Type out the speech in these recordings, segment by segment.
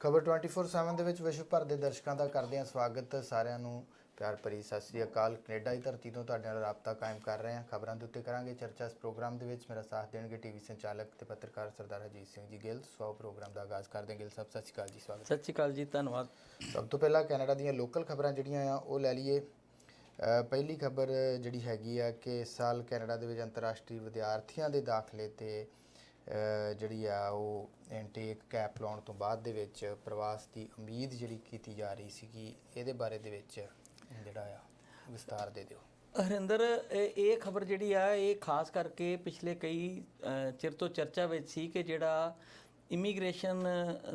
ਖਬਰ 24/7 ਦੇ ਵਿੱਚ ਵਿਸ਼ਵ ਭਰ ਦੇ ਦਰਸ਼ਕਾਂ ਦਾ ਕਰਦੇ ਹਾਂ ਸਵਾਗਤ ਸਾਰਿਆਂ ਨੂੰ। ਪਿਆਰ ਭਰੀ ਸਤਿ ਸ੍ਰੀ ਅਕਾਲ। ਕੈਨੇਡਾ ਦੀ ਧਰਤੀ ਤੋਂ ਤੁਹਾਡੇ ਨਾਲ ਰਾਬਤਾ ਕਾਇਮ ਕਰ ਰਹੇ ਹਾਂ। ਖਬਰਾਂ ਦੇ ਉੱਤੇ ਕਰਾਂਗੇ ਚਰਚਾ। ਇਸ ਪ੍ਰੋਗਰਾਮ ਦੇ ਵਿੱਚ ਮੇਰਾ ਸਾਥ ਦੇਣਗੇ ਟੀਵੀ ਸੰਚਾਲਕ ਤੇ ਪੱਤਰਕਾਰ ਸਰਦਾਰ ਅਜੀਤ ਸਿੰਘ ਜੀ ਗਿੱਲ। ਸੋ ਪ੍ਰੋਗਰਾਮ ਦਾ ਆਗਾਜ਼ ਕਰਦੇ ਹਾਂ। ਗਿੱਲ ਸਾਹਿਬ ਸਤਿ ਸ੍ਰੀ ਅਕਾਲ ਜੀ ਸਵਾਗਤ ਸਤਿ ਸ਼੍ਰੀ ਅਕਾਲ ਜੀ ਧੰਨਵਾਦ। ਸਭ ਤੋਂ ਪਹਿਲਾਂ ਕੈਨੇਡਾ ਦੀਆਂ ਲੋਕਲ ਖਬਰਾਂ ਜਿਹੜੀਆਂ ਆ ਉਹ ਲੈ ਲਈਏ। ਪਹਿਲੀ ਖਬਰ ਜਿਹੜੀ ਹੈਗੀ ਆ ਕਿ ਇਸ ਸਾਲ ਕੈਨੇਡਾ ਦੇ ਵਿੱਚ ਅੰਤਰਰਾਸ਼ਟਰੀ ਵਿਦਿਆਰਥੀਆਂ ਦੇ ਦਾਖਲੇ ਤੇ ਜਿਹੜੀ ਆ ਉਹ ਇਨਟੇਕ ਕੈਪ ਲਾਉਣ ਤੋਂ ਬਾਅਦ ਦੇ ਵਿੱਚ ਪ੍ਰਵਾਸ ਦੀ ਉਮੀਦ ਜਿਹੜੀ ਕੀਤੀ ਜਾ ਰਹੀ ਸੀਗੀ ਇਹਦੇ ਬਾਰੇ ਦੇ ਵਿੱਚ ਜਿਹੜਾ ਆ ਵਿਸਤਾਰ ਦੇ ਦਿਓ। ਹਰਿੰਦਰ ਇਹ- ਖਬਰ ਜਿਹੜੀ ਆ ਇਹ ਖਾਸ ਕਰਕੇ ਪਿਛਲੇ ਕਈ ਚਿਰ ਤੋਂ ਚਰਚਾ ਵਿੱਚ ਸੀ ਕਿ ਜਿਹੜਾ ਇਮੀਗ੍ਰੇਸ਼ਨ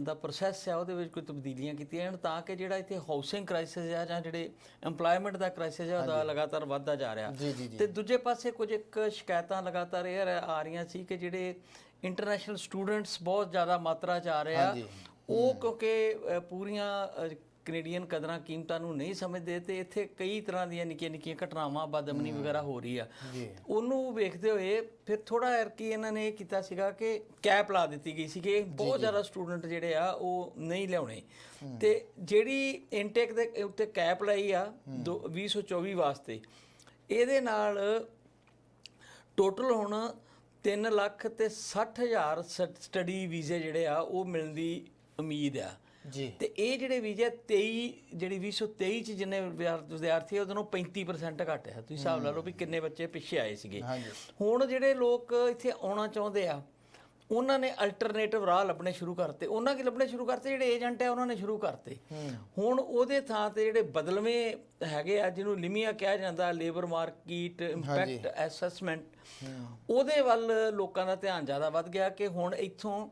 ਦਾ ਪ੍ਰੋਸੈਸ ਆ ਉਹਦੇ ਵਿੱਚ ਕੋਈ ਤਬਦੀਲੀਆਂ ਕੀਤੀਆਂ ਜਾਣ ਤਾਂ ਕਿ ਜਿਹੜਾ ਇੱਥੇ ਹਾਊਸਿੰਗ ਕ੍ਰਾਈਸਿਸ ਆ ਜਾਂ ਜਿਹੜੇ EMPLOYMENT ਦਾ ਕ੍ਰਾਈਸਿਸ ਆ ਉਹਦਾ ਲਗਾਤਾਰ ਵੱਧਦਾ ਜਾ ਰਿਹਾ। ਤੇ ਦੂਜੇ ਪਾਸੇ ਕੁਝ ਇੱਕ ਸ਼ਿਕਾਇਤਾਂ ਲਗਾਤਾਰ ਇਹ ਆ ਰਹੀਆਂ ਸੀ ਕਿ ਜਿਹੜੇ ਇੰਟਰਨੈਸ਼ਨਲ ਸਟੂਡੈਂਟਸ ਬਹੁਤ ਜ਼ਿਆਦਾ ਮਾਤਰਾ ਚ ਆ ਰਹੇ ਆ। ਉਹ ਕਿਉਂਕਿ ਪੂਰੀਆਂ ਕੈਨੇਡੀਅਨ ਕਦਰਾਂ ਕੀਮਤਾਂ ਨੂੰ ਨਹੀਂ ਸਮਝਦੇ ਤੇ ਇੱਥੇ ਕਈ ਤਰ੍ਹਾਂ ਦੀਆਂ ਨਿੱਕੀਆਂ ਨਿੱਕੀਆਂ ਘਟਨਾਵਾਂ ਬਦਮਨੀ ਵਗੈਰਾ ਹੋ ਰਹੀ ਆ। ਉਹਨੂੰ ਵੇਖਦੇ ਹੋਏ ਫਿਰ ਥੋੜਾ ਕੀ ਇਹਨਾਂ ਨੇ ਇਹ ਕੀਤਾ ਸੀਗਾ ਕਿ ਕੈਪ ਲਾ ਦਿੱਤੀ ਗਈ ਸੀ ਕਿ ਬਹੁਤ ਜ਼ਿਆਦਾ ਸਟੂਡੈਂਟ ਜਿਹੜੇ ਆ ਉਹ ਨਹੀਂ ਲਿਆਉਣੇ। ਤੇ ਜਿਹੜੀ ਇਨਟੇਕ ਦੇ ਉੱਤੇ ਕੈਪ ਲਾਈ ਆ ਦੋ- 2024 ਵਾਸਤੇ ਇਹਦੇ ਨਾਲ ਟੋਟਲ ਹੁਣ 3 ਲੱਖ ਤੇ 60 ਹਜ਼ਾਰ ਸਟੱਡੀ ਵੀਜ਼ੇ ਜਿਹੜੇ ਆ ਉਹ ਮਿਲਣ ਦੀ ਉਮੀਦ ਆ। ਜੀ। ਤੇ ਇਹ ਜਿਹੜੇ ਵੀਜ਼ੇ 23 ਜਿਹੜੀ 2023 ਚ ਜਿੰਨੇ ਵਿਦਿਆਰ- ਵਿਦਿਆਰਥੀ ਉਹਦੇ ਨਾਲੋਂ 35% ਘੱਟ ਹੈ ਤੁਸੀਂ ਹਿਸਾਬ ਲਾ ਲਓ ਵੀ ਕਿੰਨੇ ਬੱਚੇ ਪਿੱਛੇ ਆਏ ਸੀਗੇ। ਹਾਂਜੀ। ਹੁਣ ਜਿਹੜੇ ਲੋਕ ਇੱਥੇ ਆਉਣਾ ਚਾਹੁੰਦੇ ਆ ਉਹਨਾਂ ਨੇ ਅਲਟਰਨੇਟਿਵ ਰਾਹ ਲੱਭਣੇ ਸ਼ੁਰੂ ਕਰਤੇ। ਉਹਨਾਂ ਕੀ ਲੱਭਣੇ ਸ਼ੁਰੂ ਕਰਤੇ? ਜਿਹੜੇ ਏਜੰਟ ਆ ਉਹਨਾਂ ਨੇ ਸ਼ੁਰੂ ਕਰਤੇ। ਹੁਣ ਉਹਦੇ ਥਾਂ ਤੇ ਜਿਹੜੇ ਬਦਲਵੇਂ ਹੈਗੇ ਆ ਜਿਹਨੂੰ ਲਿਮੀਆ ਕਿਹਾ ਜਾਂਦਾ ਲੇਬਰ ਮਾਰਕੀਟ ਇੰਪੈਕਟ ਅਸੈਸਮੈਂਟ ਉਹਦੇ ਵੱਲ ਲੋਕਾਂ ਦਾ ਧਿਆਨ ਜ਼ਿਆਦਾ ਵੱਧ ਗਿਆ ਕਿ ਹੁਣ ਇੱਥੋਂ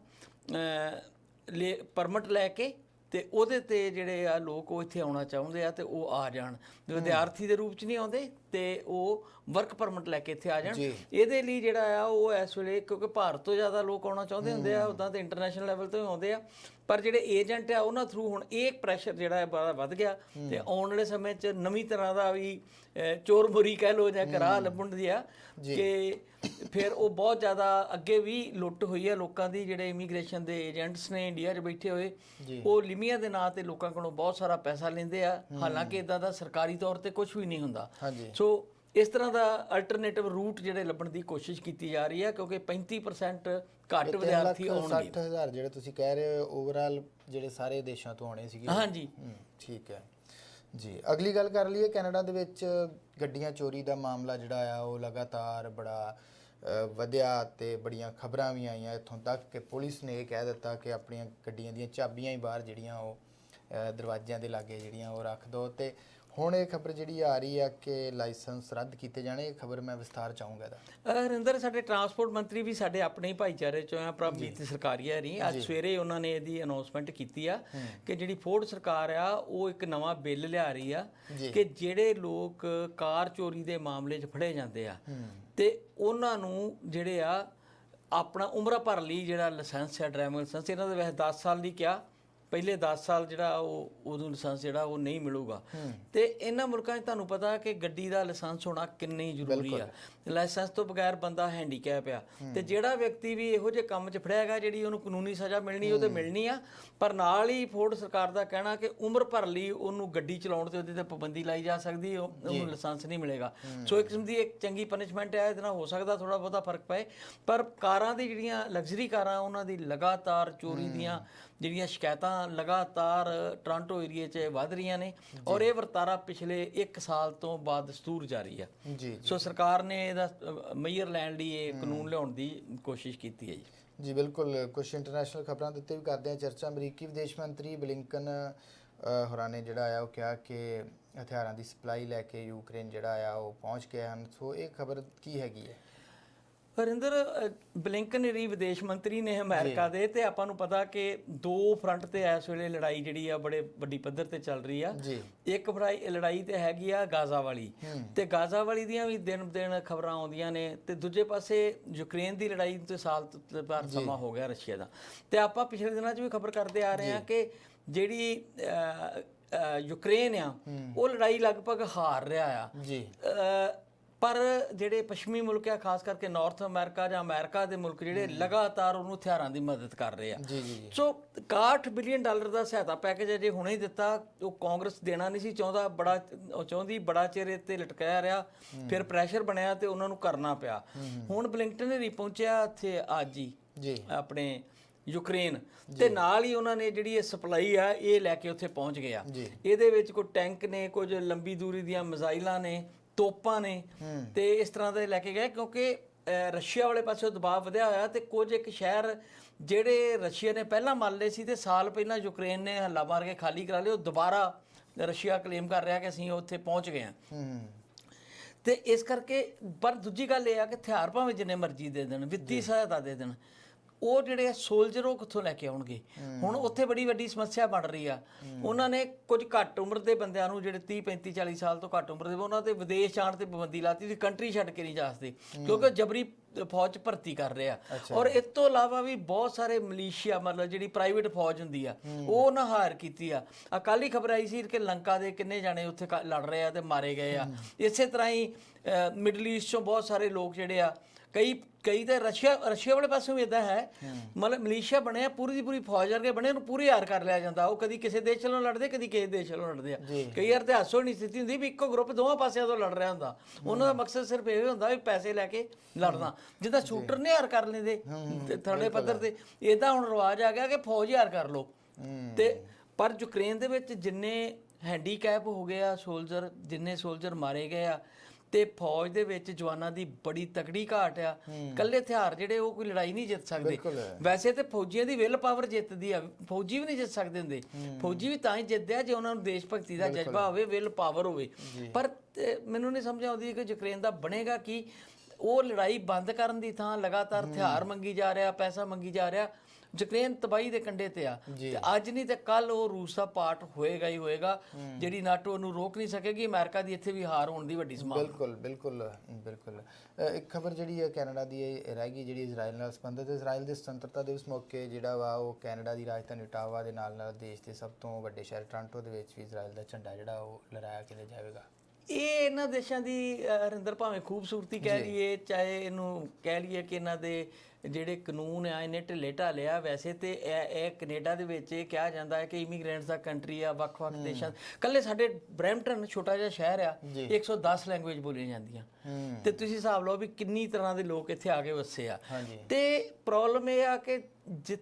ਪਰਮਿਟ ਲੈ ਕੇ ਤੇ ਉਹਦੇ ਤੇ ਜਿਹੜੇ ਆ ਲੋਕ ਉਹ ਇੱਥੇ ਆਉਣਾ ਚਾਹੁੰਦੇ ਆ ਤੇ ਉਹ ਆ ਜਾਣ। ਵਿਦਿਆਰਥੀ ਦੇ ਰੂਪ ਚ ਨਹੀਂ ਆਉਂਦੇ ਤੇ ਉਹ ਵਰਕ ਪਰਮਿਟ ਲੈ ਕੇ ਇੱਥੇ ਆ ਜਾਣ। ਇਹਦੇ ਲਈ ਜਿਹੜਾ ਆ ਉਹ ਇਸ ਵੇਲੇ ਕਿਉਂਕਿ ਭਾਰਤ ਤੋਂ ਜ਼ਿਆਦਾ ਲੋਕ ਆਉਣਾ ਚਾਹੁੰਦੇ ਹੁੰਦੇ ਆ ਉਦਾਂ ਤੇ ਇੰਟਰਨੈਸ਼ਨਲ ਲੈਵਲ ਤੋਂ ਹੀ ਆਉਂਦੇ ਆ। ਪਰ ਜਿਹੜੇ ਏਜੰਟ ਆ ਉਹਨਾਂ ਥਰੂ ਹੁਣ ਇਹ ਪ੍ਰੈਸ਼ਰ ਜਿਹੜਾ ਹੈ ਬੜਾ ਵੱਧ ਗਿਆ ਤੇ ਆਉਣ ਵਾਲੇ ਸਮੇਂ 'ਚ ਨਵੀਂ ਤਰ੍ਹਾਂ ਦਾ ਵੀ ਅਹ, ਚੋਰ ਮੁਰੀ ਕਹਿ ਲੋ ਜਾਂ ਕਰਾ ਲੱਭਣ ਦੀ ਆ ਕਿ ਫਿਰ ਉਹ ਬਹੁਤ ਜ਼ਿਆਦਾ ਅੱਗੇ ਵੀ ਲੁੱਟ ਹੋਈ ਆ ਲੋਕਾਂ ਦੀ ਜਿਹੜੇ ਇਮੀਗ੍ਰੇਸ਼ਨ ਦੇ ਏਜੰਟਸ ਨੇ ਇੰਡੀਆ 'ਚ ਬੈਠੇ ਹੋਏ। ਉਹ ਲਿਮੀਆ ਦੇ ਨਾਂ ਤੇ ਲੋਕਾਂ ਕੋਲੋਂ ਬਹੁਤ ਸਾਰਾ ਪੈਸਾ ਲੈਂਦੇ ਆ। ਹਾਲਾਂਕਿ ਇਦਾਂ ਦਾ ਸਰਕਾਰੀ ਤੌਰ ਤੇ ਕੁਝ ਵੀ ਨਹੀਂ ਹੁੰਦਾ। ਸੋ ਇਸ ਤਰ੍ਹਾਂ ਦਾ ਅਲਟਰਨੇਟਿਵ ਰੂਟ ਜਿਹੜੇ ਲੱਭਣ ਦੀ ਕੋਸ਼ਿਸ਼ ਕੀਤੀ ਜਾ ਰਹੀ ਹੈ ਕਿਉਂਕਿ 35% ਘੱਟ ਵਿਦਿਆਰਥੀ ਆਉਣਗੇ। 60000 ਜਿਹੜੇ ਤੁਸੀਂ ਕਹਿ ਰਹੇ ਹੋ ਓਵਰਆਲ ਜਿਹੜੇ ਸਾਰੇ ਦੇਸ਼ਾਂ ਤੋਂ ਆਉਣੇ ਸੀਗੇ। ਹਾਂਜੀ। ਠੀਕ ਹੈ। ਜੀ ਅਗਲੀ ਗੱਲ ਕਰ ਲਈਏ ਕੈਨੇਡਾ ਦੇ ਵਿੱਚ ਗੱਡੀਆਂ ਚੋਰੀ ਦਾ ਮਾਮਲਾ ਜਿਹੜਾ ਆ ਉਹ ਲਗਾਤਾਰ ਬੜਾ ਵਧਿਆ ਤੇ ਬੜੀਆਂ ਖਬਰਾਂ ਵੀ ਆਈਆਂ ਇੱਥੋਂ ਤੱਕ ਕਿ ਪੁਲਿਸ ਨੇ ਇਹ ਕਹਿ ਦਿੱਤਾ ਕਿ ਆਪਣੀਆਂ ਗੱਡੀਆਂ ਦੀਆਂ ਚਾਬੀਆਂ ਹੀ ਬਾਹਰ ਜਿਹੜੀਆਂ ਉਹ ਦਰਵਾਜ਼ਿਆਂ ਦੇ ਲਾਗੇ ਜਿਹੜੀਆਂ ਉਹ ਰੱਖ ਦਿਓ ਤੇ ਹੁਣ ਇਹ ਖਬਰ ਜਿਹੜੀ ਆ ਰਹੀ ਆ ਕਿ ਲਾਇਸੈਂਸ ਰੱਦ ਕੀਤੇ ਜਾਣੇ ਇਹ ਖਬਰ ਮੈਂ ਵਿਸਥਾਰ ਚਾਹੂੰਗਾ ਇਹਦਾ। ਅਹ ਹਰਿੰਦਰ ਸਾਡੇ ਟਰਾਂਸਪੋਰਟ ਮੰਤਰੀ ਵੀ ਸਾਡੇ ਆਪਣੇ ਹੀ ਭਾਈਚਾਰੇ ਚੋਂ ਆ ਪ੍ਰਭਜੀਤ ਸਰਕਾਰੀਆ ਰਹੀ। ਅੱਜ ਸਵੇਰੇ ਉਹਨਾਂ ਨੇ ਇਹਦੀ ਅਨਾਉਂਸਮੈਂਟ ਕੀਤੀ ਆ ਕਿ ਜਿਹੜੀ ਫੋਰਡ ਸਰਕਾਰ ਆ ਉਹ ਇੱਕ ਨਵਾਂ ਬਿੱਲ ਲਿਆ ਰਹੀ ਆ ਕਿ ਜਿਹੜੇ ਲੋਕ ਕਾਰ ਚੋਰੀ ਦੇ ਮਾਮਲੇ 'ਚ ਫੜੇ ਜਾਂਦੇ ਆ ਤੇ ਉਹਨਾਂ ਨੂੰ ਜਿਹੜੇ ਆ, ਆਪਣਾ ਉਮਰਾ ਭਰ ਲਈ ਜਿਹੜਾ ਲਾਇਸੈਂਸ ਹੈ ਡਰਾਈਵਿੰਗ ਲਾਇਸੈਂਸ ਇਹਨਾਂ ਦੇ ਵੈਸੇ 10 ਸਾਲ ਦੀ ਕਿਹਾ ਪਹਿਲੇ 10 ਸਾਲ ਜਿਹੜਾ ਉਹ ਉਦੋਂ ਲਾਇਸੈਂਸ ਜਿਹੜਾ ਉਹ ਨਹੀਂ ਮਿਲੂਗਾ। ਤੇ ਇਹਨਾਂ ਮੁਲਕਾਂ 'ਚ ਤੁਹਾਨੂੰ ਪਤਾ ਕਿ ਗੱਡੀ ਦਾ ਲਾਇਸੈਂਸ ਹੋਣਾ ਕਿੰਨੀ ਜ਼ਰੂਰੀ ਆ। ਲਾਇਸੈਂਸ ਤੋਂ ਬਗੈਰ ਬੰਦਾ ਹੈਂਡੀਕੈਪ ਆ। ਤੇ ਜਿਹੜਾ ਵਿਅਕਤੀ ਵੀ ਇਹੋ ਜਿਹੇ ਕੰਮ 'ਚ ਫੜਿਆਗਾ ਜਿਹੜੀ ਉਹਨੂੰ ਕਾਨੂੰਨੀ ਸਜ਼ਾ ਮਿਲਣੀ ਉਹ ਤੇ ਮਿਲਣੀ ਆ। ਪਰ ਨਾਲ ਹੀ ਫੋਰਡ ਸਰਕਾਰ ਦਾ ਕਹਿਣਾ ਕਿ ਉਮਰ ਭਰ ਲਈ ਉਹਨੂੰ ਗੱਡੀ ਚਲਾਉਣ ਤੇ ਉਹਦੇ ਤੇ ਪਾਬੰਦੀ ਲਾਈ ਜਾ ਸਕਦੀ ਉਹ- ਉਹਨੂੰ ਲਾਇਸੈਂਸ ਨਹੀਂ ਮਿਲੇਗਾ। ਸੋ ਇੱਕ ਕਿਸਮ ਦੀ ਇੱਕ ਚੰਗੀ ਪਨਿਸ਼ਮੈਂਟ ਹੈ ਇਹਦੇ ਨਾਲ ਹੋ ਸਕਦਾ ਥੋੜਾ ਬਹੁਤਾ ਫ਼ਰਕ ਪਏ। ਪਰ ਕਾਰਾਂ ਦੀ ਜਿਹੜੀਆਂ ਲਗਜ਼ਰੀ ਕਾਰਾਂ ਉਹਨਾਂ ਦੀ ਲਗਾਤਾਰ ਚੋਰੀ ਦੀਆਂ ਜਿਹੜੀਆਂ ਸ਼ਿਕਾਇਤਾਂ ਲਗਾਤਾਰ ਟੋਰਾਂਟੋ ਏਰੀਏ 'ਚ ਵੱਧ ਰਹੀਆਂ ਨੇ ਔਰ ਇਹ ਵਰਤਾਰਾ ਪਿਛਲੇ 1 ਸਾਲ ਤੋਂ ਬਾਅਦ ਦਸਤੂਰ ਜਾਰੀ ਆ। ਜੀ ਸੋ ਸਰਕਾਰ ਨੇ ਇਹਦਾ ਅ, ਮਈਅਰ ਲੈਣ ਲਈ ਇਹ ਕਾਨੂੰਨ ਲਿਆਉਣ ਦੀ ਕੋਸ਼ਿਸ਼ ਕੀਤੀ ਹੈ ਜੀ। ਜੀ ਬਿਲਕੁਲ। ਕੁਝ ਇੰਟਰਨੈਸ਼ਨਲ ਖਬਰਾਂ ਦੇ ਉੱਤੇ ਵੀ ਕਰਦੇ ਹਾਂ ਚਰਚਾ। ਅਮਰੀਕੀ ਵਿਦੇਸ਼ ਮੰਤਰੀ ਬਲਿੰਕਨ ਅ, ਹੋਰਾਂ ਨੇ ਜਿਹੜਾ ਆ ਉਹ ਕਿਹਾ ਕਿ ਹਥਿਆਰਾਂ ਦੀ ਸਪਲਾਈ ਲੈ ਕੇ ਯੂਕਰੇਨ ਜਿਹੜਾ ਆ ਉਹ ਪਹੁੰਚ ਗਏ ਹਨ। ਸੋ ਇਹ ਖਬਰ ਕੀ ਹੈਗੀ ਹੈ? ਹਰਿੰਦਰ ਬਲਿੰਕਨ ਜਿਹੜੀ ਵਿਦੇਸ਼ ਮੰਤਰੀ ਨੇ ਅਮਰੀਕਾ ਦੇ ਤੇ ਆਪਾਂ ਨੂੰ ਪਤਾ ਕਿ ਦੋ ਫਰੰਟ ਤੇ ਇਸ ਵੇਲੇ ਲੜਾਈ ਜਿਹੜੀ ਆ ਬੜੇ ਵੱਡੀ ਪੱਧਰ ਤੇ ਚੱਲ ਰਹੀ ਆ। ਇੱਕ ਫਰਾਈ ਲੜਾਈ ਤੇ ਹੈਗੀ ਆ ਗਾਜ਼ਾ ਵਾਲੀ। ਤੇ ਗਾਜ਼ਾ ਵਾਲੀ ਦੀਆਂ ਵੀ ਦਿਨ ਦਿਨ ਖਬਰਾਂ ਆਉਂਦੀਆਂ ਨੇ ਤੇ ਦੂਜੇ ਪਾਸੇ ਯੂਕਰੇਨ ਦੀ ਲੜਾਈ ਤੇ ਸਾਲ ਤੋਂ ਬਾਅਦ ਸਮਾਂ ਹੋ ਗਿਆ ਰਸ਼ੀਆ ਦਾ। ਤੇ ਆਪਾਂ ਪਿਛਲੇ ਦਿਨਾਂ 'ਚ ਵੀ ਖਬਰ ਕਰਦੇ ਆ ਰਹੇ ਆ ਕਿ ਜਿਹੜੀ ਯੂਕਰੇਨ ਆ ਉਹ ਲੜਾਈ ਲਗਭਗ ਹਾਰ ਰਿਹਾ ਆ। ਜੀ। ਪਰ ਜਿਹੜੇ ਪੱਛਮੀ ਮੁਲਕ ਆ ਖਾਸ ਕਰਕੇ ਨਾਰਥ ਅਮਰੀਕਾ ਜਾਂ ਅਮਰੀਕਾ ਦੇ ਮੁਲਕ ਜਿਹੜੇ ਲਗਾਤਾਰ ਉਹਨੂੰ ਹਥਿਆਰਾਂ ਦੀ ਮਦਦ ਕਰ ਰਹੇ ਆ। ਜੀ ਜੀ ਜੀ। ਸੋ 61 ਬਿਲੀਅਨ ਡਾਲਰ ਦਾ ਸਹਾਇਤਾ ਪੈਕੇਜ ਅਜੇ ਹੁਣੇ ਹੀ ਦਿੱਤਾ। ਉਹ ਕਾਂਗਰਸ ਦੇਣਾ ਨਹੀਂ ਸੀ ਚਾਹੁੰਦਾ ਬੜਾ ਉਹ ਚਾਹੁੰਦੀ ਬੜਾ ਇਹ ਤੇ ਲਟਕਾਇਆ ਰਿਹਾ। ਫਿਰ ਪ੍ਰੈਸ਼ਰ ਬਣਿਆ ਤੇ ਉਹਨਾਂ ਨੂੰ ਕਰਨਾ ਪਿਆ। ਹੁਣ ਬਲਿੰਕਟਨ ਨੇ ਪਹੁੰਚਿਆ ਇੱਥੇ ਅੱਜ ਹੀ ਜੀ। ਆਪਣੇ ਯੂਕਰੇਨ। ਤੇ ਨਾਲ ਹੀ ਉਹਨਾਂ ਨੇ ਜਿਹੜੀ ਇਹ ਸਪਲਾਈ ਆ ਇਹ ਲੈ ਕੇ ਉੱਥੇ ਪਹੁੰਚ ਗਿਆ। ਜੀ। ਇਹਦੇ ਵਿੱਚ ਕੋਈ ਟੈਂਕ ਨੇ ਕੁਝ ਲੰਬੀ ਦੂਰੀ ਦੀਆਂ ਮਿਜ਼ਾਈਲਾਂ ਨੇ ਤੋਪਾਂ ਨੇ ਤੇ ਇਸ ਤਰ੍ਹਾਂ ਦੇ ਲੈ ਕੇ ਗਏ ਕਿਉਂਕਿ ਰਸ਼ੀਆ ਵਾਲੇ ਪਾਸੇ ਦਬਾਅ ਵਧਿਆ ਹੋਇਆ ਤੇ ਕੁਝ ਇੱਕ ਸ਼ਹਿਰ ਜਿਹੜੇ ਰਸ਼ੀਆ ਨੇ ਪਹਿਲਾਂ ਮੰਨ ਲਏ ਸੀ ਤੇ ਸਾਲ ਪਹਿਲਾਂ ਯੂਕਰੇਨ ਨੇ ਹੱਲਾ ਮਾਰ ਕੇ ਖਾਲੀ ਕਰਾ ਲਏ ਉਹ ਦੁਬਾਰਾ ਰਸ਼ੀਆ ਕਲੇਮ ਕਰ ਰਿਹਾ ਕਿ ਅਸੀਂ ਉੱਥੇ ਪਹੁੰਚ ਗਏ ਹੂੰ। ਤੇ ਇਸ ਕਰਕੇ ਪਰ ਦੂਜੀ ਗੱਲ ਇਹ ਆ ਕਿ ਹਥਿਆਰ ਭਾਵੇਂ ਜਿੰਨੇ ਮਰਜ਼ੀ ਦੇ ਦੇਣ ਵਿੱਤੀ ਸਹਾਇਤਾ ਦੇ ਦੇਣ ਉਹ ਜਿਹੜੇ ਸੋਲਜਰ ਉਹ ਕਿੱਥੋਂ ਲੈ ਕੇ ਆਉਣਗੇ? ਹੁਣ ਉੱਥੇ ਬੜੀ ਵੱਡੀ ਸਮੱਸਿਆ ਬਣ ਰਹੀ ਆ। ਉਹਨਾਂ ਨੇ ਕੁਝ ਘੱਟ ਉਮਰ ਦੇ ਬੰਦਿਆਂ ਨੂੰ ਜਿਹੜੇ 30 35 40 ਸਾਲ ਤੋਂ ਘੱਟ ਉਮਰ ਦੇ ਉਹਨਾਂ ਤੇ ਵਿਦੇਸ਼ ਜਾਣ ਤੇ ਪਾਬੰਦੀ ਲਾਤੀ ਸੀ ਕੰਟਰੀ ਛੱਡ ਕੇ ਨਹੀਂ ਜਾ ਸਕਦੇ। ਕਿਉਂਕਿ ਜਬਰੀ ਫੌਜ 'ਚ ਭਰਤੀ ਕਰ ਰਹੇ ਆ। ਔਰ ਇਸ ਤੋਂ ਇਲਾਵਾ ਵੀ ਬਹੁਤ ਸਾਰੇ ਮਲੀਸ਼ੀਆ ਮਤਲਬ ਜਿਹੜੀ ਪ੍ਰਾਈਵੇਟ ਫੌਜ ਹੁੰਦੀ ਆ ਉਹ ਨਾ ਹਾਇਰ ਕੀਤੀ ਆ। ਆ ਹੀ ਖਬਰ ਆਈ ਸੀ ਕਿ ਲੰਕਾ ਦੇ ਕਿੰਨੇ ਜਾਣੇ ਉੱਥੇ ਲੜ ਰਹੇ ਆ ਤੇ ਮਾਰੇ ਗਏ ਆ। ਇਸੇ ਤਰ੍ਹਾਂ ਹੀ ਮਿਡਲ ਈਸਟ ਚੋਂ ਬਹੁਤ ਸਾਰੇ ਲੋਕ ਜਿਹੜੇ ਆ ਕਈ ਕਈ ਤਾਂ ਰਸ਼ੀਆ ਰਸ਼ੀਆ ਵਾਲੇ ਪਾਸੇ ਵੀ ਇਦਾਂ ਹੈ। ਮਤਲਬ ਮਲੇਸ਼ੀਆ ਬਣਿਆ ਪੂਰੀ ਦੀ ਪੂਰੀ ਫੌਜ ਵਰਗੇ ਬਣੇ ਉਹਨੂੰ ਪੂਰੀ ਹਾਰ ਕਰ ਲਿਆ ਜਾਂਦਾ। ਉਹ ਕਦੀ ਕਿਸੇ ਦੇਸ਼ ਵੱਲੋਂ ਲੜਦੇ ਕਦੀ ਕਿਸੇ ਦੇਸ਼ ਵੱਲੋਂ ਲੜਦੇ ਆ। ਕਈ ਵਾਰ ਤੇ ਹਾਸੋ ਨਹੀਂ ਸਥਿਤੀ ਹੁੰਦੀ ਵੀ ਇੱਕੋ ਗਰੁੱਪ ਦੋਵਾਂ ਪਾਸਿਆਂ ਤੋਂ ਲੜ ਰਿਹਾ ਹੁੰਦਾ। ਉਹਨਾਂ ਦਾ ਮਕਸਦ ਸਿਰਫ ਇਹ ਹੁੰਦਾ ਵੀ ਪੈਸੇ ਲੈ ਕੇ ਲੜਨਾ। ਜਿੱਦਾਂ ਸ਼ੂਟਰ ਨੇ ਹਾਰ ਕਰ ਲੈਂਦੇ ਤੇ ਥੜੇ ਪੱਧਰ ਤੇ ਇਦਾਂ ਹੁਣ ਰਿਵਾਜ ਆ ਗਿਆ ਕਿ ਫੌਜ ਹੀ ਹਾਰ ਕਰ ਲੋ ਤੇ ਪਰ ਯੂਕਰੇਨ ਦੇ ਵਿੱਚ ਜਿੰਨੇ ਹੈਂਡੀਕੈਪ ਹੋ ਗਏ ਆ ਸੋਲਜਰ ਜਿੰਨੇ ਸੋਲਜਰ ਮਾਰੇ ਗਏ ਆ ਤੇ ਫੌਜ ਦੇ ਵਿੱਚ ਜਵਾਨਾਂ ਦੀ ਬੜੀ ਤਕੜੀ ਘਾਟ ਆ। ਕੱਲੇ ਹਥਿਆਰ ਜਿਹੜੇ ਉਹ ਕੋਈ ਲੜਾਈ ਨਹੀਂ ਜਿੱਤ ਸਕਦੇ। ਵੈਸੇ ਤੇ ਫੌਜੀਆਂ ਦੀ ਵਿਲ ਪਾਵਰ ਜਿੱਤਦੀ ਆ ਫੌਜੀ ਵੀ ਨਹੀਂ ਜਿੱਤ ਸਕਦੇ ਹੁੰਦੇ। ਫੌਜੀ ਵੀ ਤਾਂ ਹੀ ਜਿੱਤਦੇ ਆ ਜੇ ਉਹਨਾਂ ਨੂੰ ਦੇਸ਼ ਭਗਤੀ ਦਾ ਜਜ਼ਬਾ ਹੋਵੇ ਵਿਲ ਪਾਵਰ ਹੋਵੇ। ਪਰ ਤੇ ਮੈਨੂੰ ਨਹੀਂ ਸਮਝ ਆਉਂਦੀ ਕਿ ਯੂਕਰੇਨ ਦਾ ਬਣੇਗਾ ਕੀ। ਉਹ ਲੜਾਈ ਬੰਦ ਕਰਨ ਦੀ ਥਾਂ ਲਗਾਤਾਰ ਹਥਿਆਰ ਮੰਗੀ ਜਾ ਰਿਹਾ ਪੈਸਾ ਮੰਗੀ ਜਾ ਰਿਹਾ। ਯੂਕਰੇਨ ਤਬਾਹੀ ਦੇ ਕੰਢੇ ਤੇ ਆ। ਤੇ ਅੱਜ ਨਹੀਂ ਤੇ ਕੱਲ ਉਹ ਰੂਸ ਦਾ ਪਾਰਟ ਹੋਏਗਾ ਹੀ ਹੋਏਗਾ ਜਿਹੜੀ ਨਾਟੋ ਨੂੰ ਰੋਕ ਨਹੀਂ ਸਕੇਗੀ ਅਮਰੀਕਾ ਦੀ ਇੱਥੇ ਵੀ ਹਾਰ ਹੋਣ ਦੀ ਵੱਡੀ ਸੰਭਾਵਨਾ। ਬਿਲਕੁਲ ਬਿਲਕੁਲ ਬਿਲਕੁਲ। ਇੱਕ ਖਬਰ ਜਿਹੜੀ ਹੈ ਕੈਨੇਡਾ ਦੀ ਇਹ ਰਹਿ ਗਈ ਜਿਹੜੀ ਇਜ਼ਰਾਈਲ ਨਾਲ ਸੰਬੰਧਿਤ ਇਜ਼ਰਾਈਲ ਦੇ ਸੁਤੰਤਰਤਾ ਦਿਵਸ ਮੌਕੇ ਜਿਹੜਾ ਵਾ ਉਹ ਕੈਨੇਡਾ ਦੀ ਰਾਜਧਾਨੀ ਟਾਵਾ ਦੇ ਨਾਲ ਨਾਲ ਦੇਸ਼ ਦੇ ਸਭ ਤੋਂ ਵੱਡੇ ਸ਼ਹਿਰ ਟੋਰਾਂਟੋ ਦੇ ਵਿੱਚ ਵੀ ਇਜ਼ਰਾਈਲ ਦਾ ਝੰਡਾ ਜਿਹੜਾ ਉਹ ਲਹਿਰਾਇਆ ਕਿਤੇ ਜਾਵੇਗਾ। ਇਹ ਇਹਨਾਂ ਦੇਸ਼ਾਂ ਦੀ ਹਰਿੰਦਰ ਭਾਵੇਂ ਖੂਬਸੂਰਤੀ ਕਹਿ ਲਈਏ ਚਾਹੇ ਇਹਨੂੰ ਕਹਿ ਲਈਏ ਕਿ ਇਹਨਾਂ ਦੇ ਜਿਹੜੇ ਕਾਨੂੰਨ ਆ ਇਹਨੇ ਢਿੱਲੇ ਢਾਲਿਆ ਵੈਸੇ ਤੇ ਇਹ ਇਹ ਕੈਨੇਡਾ ਦੇ ਵਿੱਚ ਇਹ ਕਿਹਾ ਜਾਂਦਾ ਹੈ ਕਿ ਇਮੀਗ੍ਰੈਂਟਸ ਦਾ ਕੰਟਰੀ ਆ ਵੱਖ-ਵੱਖ ਦੇਸ਼ਾਂ। ਕੱਲੇ ਸਾਡੇ ਬ੍ਰੈਂਪਟਨ ਛੋਟਾ ਜਿਹਾ ਸ਼ਹਿਰ ਆ 110 ਲੈਂਗੁਏਜ ਬੋਲੀਆਂ ਜਾਂਦੀਆਂ। ਤੇ ਤੁਸੀਂ ਹਿਸਾਬ ਲਓ ਵੀ ਕਿੰਨੀ ਤਰ੍ਹਾਂ ਦੇ ਲੋਕ ਇੱਥੇ ਆ ਕੇ ਵਸੇ ਆ। ਤੇ ਪ੍ਰੋਬਲਮ ਇਹ ਆ ਕਿ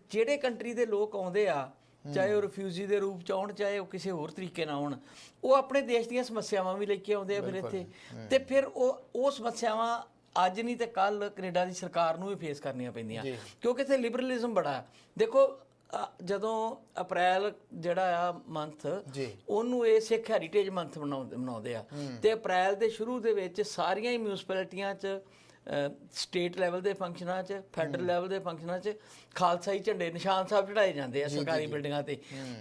ਜਿਹੜੇ ਕੰਟਰੀ ਦੇ ਲੋਕ ਆਉਂਦੇ ਆ ਚਾਹੇ ਉਹ ਰਿਫਿਊਜੀ ਦੇ ਰੂਪ ਚ ਆਉਣ ਚਾਹੇ ਉਹ ਕਿਸੇ ਹੋਰ ਤਰੀਕੇ ਨਾਲ ਆਉਣ ਉਹ ਆਪਣੇ ਦੇਸ਼ ਦੀਆਂ ਸਮੱਸਿਆਵਾਂ ਵੀ ਲੈ ਕੇ ਆਉਂਦੇ ਆ ਫਿਰ ਇੱਥੇ। ਤੇ ਫਿਰ ਉਹ ਉਹ ਸਮੱਸਿਆਵਾਂ ਅੱਜ ਨਹੀਂ ਤੇ ਕੱਲ ਕੈਨੇਡਾ ਦੀ ਸਰਕਾਰ ਨੂੰ ਵੀ ਫੇਸ ਕਰਨੀਆਂ ਪੈਂਦੀਆਂ। ਕਿਉਂਕਿ ਇੱਥੇ ਲਿਬਰਲਿਜ਼ਮ ਬੜਾ ਹੈ। ਦੇਖੋ ਜਦੋਂ ਅਪ੍ਰੈਲ ਜਿਹੜਾ ਆ ਮੰਥ। ਉਹਨੂੰ ਇਹ ਸਿੱਖ ਹੈਰੀਟੇਜ ਮੰਥ ਮਨਾਉਂਦੇ ਆ। ਤੇ ਅਪ੍ਰੈਲ ਦੇ ਸ਼ੁਰੂ ਦੇ ਵਿੱਚ ਸਾਰੀਆਂ ਹੀ ਮਿਊਨਿਸਪੈਲਿਟੀਆਂ 'ਚ ਸਟੇਟ ਲੈਵਲ ਦੇ ਫੰਕਸ਼ਨਾਂ 'ਚ ਫੈਡਰਲ ਲੈਵਲ ਦੇ ਫੰਕਸ਼ਨਾਂ 'ਚ ਖਾਲਸਾਈ ਝੰਡੇ ਨਿਸ਼ਾਨ ਸਾਹਿਬ ਚੜਾਏ ਜਾਂਦੇ ਆ ਸਰਕਾਰੀ ਬਿਲਡਿੰਗਾਂ ਤੇ।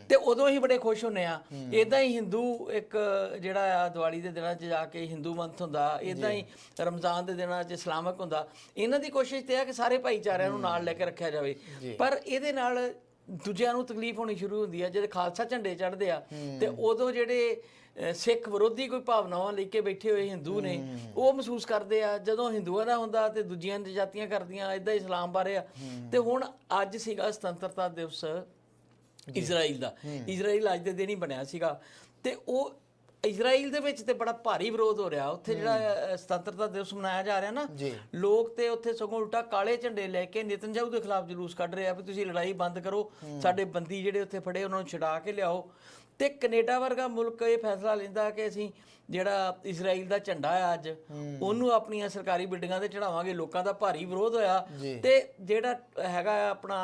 ਤੇ ਉਦੋਂ ਹੀ ਬੜੇ ਖੁਸ਼ ਹੁੰਨੇ ਆ। ਇਦਾਂ ਹੀ ਹਿੰਦੂ ਇੱਕ ਜਿਹੜਾ ਆ ਦੀਵਾਲੀ ਦੇ ਦਿਨਾਂ 'ਚ ਜਾ ਕੇ ਹਿੰਦੂ ਮੰਥ ਹੁੰਦਾ ਇਦਾਂ ਹੀ ਰਮਜ਼ਾਨ ਦੇ ਦਿਨਾਂ 'ਚ ਇਸਲਾਮਿਕ ਹੁੰਦਾ। ਇਹਨਾਂ ਦੀ ਕੋਸ਼ਿਸ਼ ਤੇ ਆ ਕਿ ਸਾਰੇ ਭਾਈਚਾਰਿਆਂ ਨੂੰ ਨਾਲ ਲੈ ਕੇ ਰੱਖਿਆ ਜਾਵੇ। ਪਰ ਇਹਦੇ ਨਾਲ ਦੂਜਿਆਂ ਨੂੰ ਤਕਲੀਫ ਹੋਣੀ ਸ਼ੁਰੂ ਹੁੰਦੀ ਆ ਜਦ ਖਾਲਸਾ ਝੰਡੇ ਚੜ੍ਹਦੇ ਆ ਤੇ ਉਦੋਂ ਜਿਹੜੇ ਸਿੱਖ ਵਿਰੋਧੀ ਕੋਈ ਭਾਵਨਾਵਾਂ ਲੈ ਕੇ ਬੈਠੇ ਹੋਏ ਹਿੰਦੂ ਨੇ ਉਹ ਮਹਿਸੂਸ ਕਰਦੇ ਆ ਜਦੋਂ ਹਿੰਦੂਆਂ ਦਾ ਹੁੰਦਾ ਤੇ ਦੂਜੀਆਂ ਜਾਤੀਆਂ ਕਰਦੀਆਂ ਇਦਾਂ ਇਸਲਾਮ ਬਾਰੇ ਆ। ਤੇ ਹੁਣ ਅੱਜ ਸੀਗਾ ਸੁਤੰਤਰਤਾ ਦਿਵਸ ਇਜ਼ਰਾਈਲ ਦਾ। ਇਜ਼ਰਾਈਲ ਅੱਜ ਦੇ ਦਿਨ ਹੀ ਬਣਿਆ ਸੀਗਾ। ਤੇ ਉਹ ਇਜ਼ਰਾਈਲ ਦੇ ਵਿੱਚ ਤੇ ਬੜਾ ਭਾਰੀ ਵਿਰੋਧ ਹੋ ਰਿਹਾ। ਉੱਥੇ ਜਿਹੜਾ ਸੁਤੰਤਰਤਾ ਦਿਵਸ ਮਨਾਇਆ ਜਾ ਰਿਹਾ ਨਾ। ਲੋਕ ਤੇ ਉੱਥੇ ਸਗੋਂ ਉਲਟਾ ਕਾਲੇ ਝੰਡੇ ਲੈ ਕੇ ਨਿਤਨਜਾਊ ਦੇ ਖਿਲਾਫ ਜਲੂਸ ਕੱਢ ਰਹੇ ਆ ਵੀ ਤੁਸੀਂ ਲੜਾਈ ਬੰਦ ਕਰੋ ਸਾਡੇ ਬੰਦੀ ਜਿਹੜੇ ਉੱਥੇ ਫੜੇ ਉਹਨਾਂ ਨੂੰ ਛੁਡਾ ਕੇ ਲਿਆਓ। ਤੇ ਕੈਨੇਡਾ ਵਰਗਾ ਮੁਲਕ ਇਹ ਫੈਸਲਾ ਲੈਂਦਾ ਕਿ ਅਸੀਂ ਜਿਹੜਾ ਇਜ਼ਰਾਈਲ ਦਾ ਝੰਡਾ ਆ ਅੱਜ ਉਹਨੂੰ ਆਪਣੀਆਂ ਸਰਕਾਰੀ ਬਿਲਡਿੰਗਾਂ ਤੇ ਚੜਾਵਾਂਗੇ ਲੋਕਾਂ ਦਾ ਭਾਰੀ ਵਿਰੋਧ ਹੋਇਆ। ਤੇ ਜਿਹੜਾ ਹੈਗਾ ਆਪਣਾ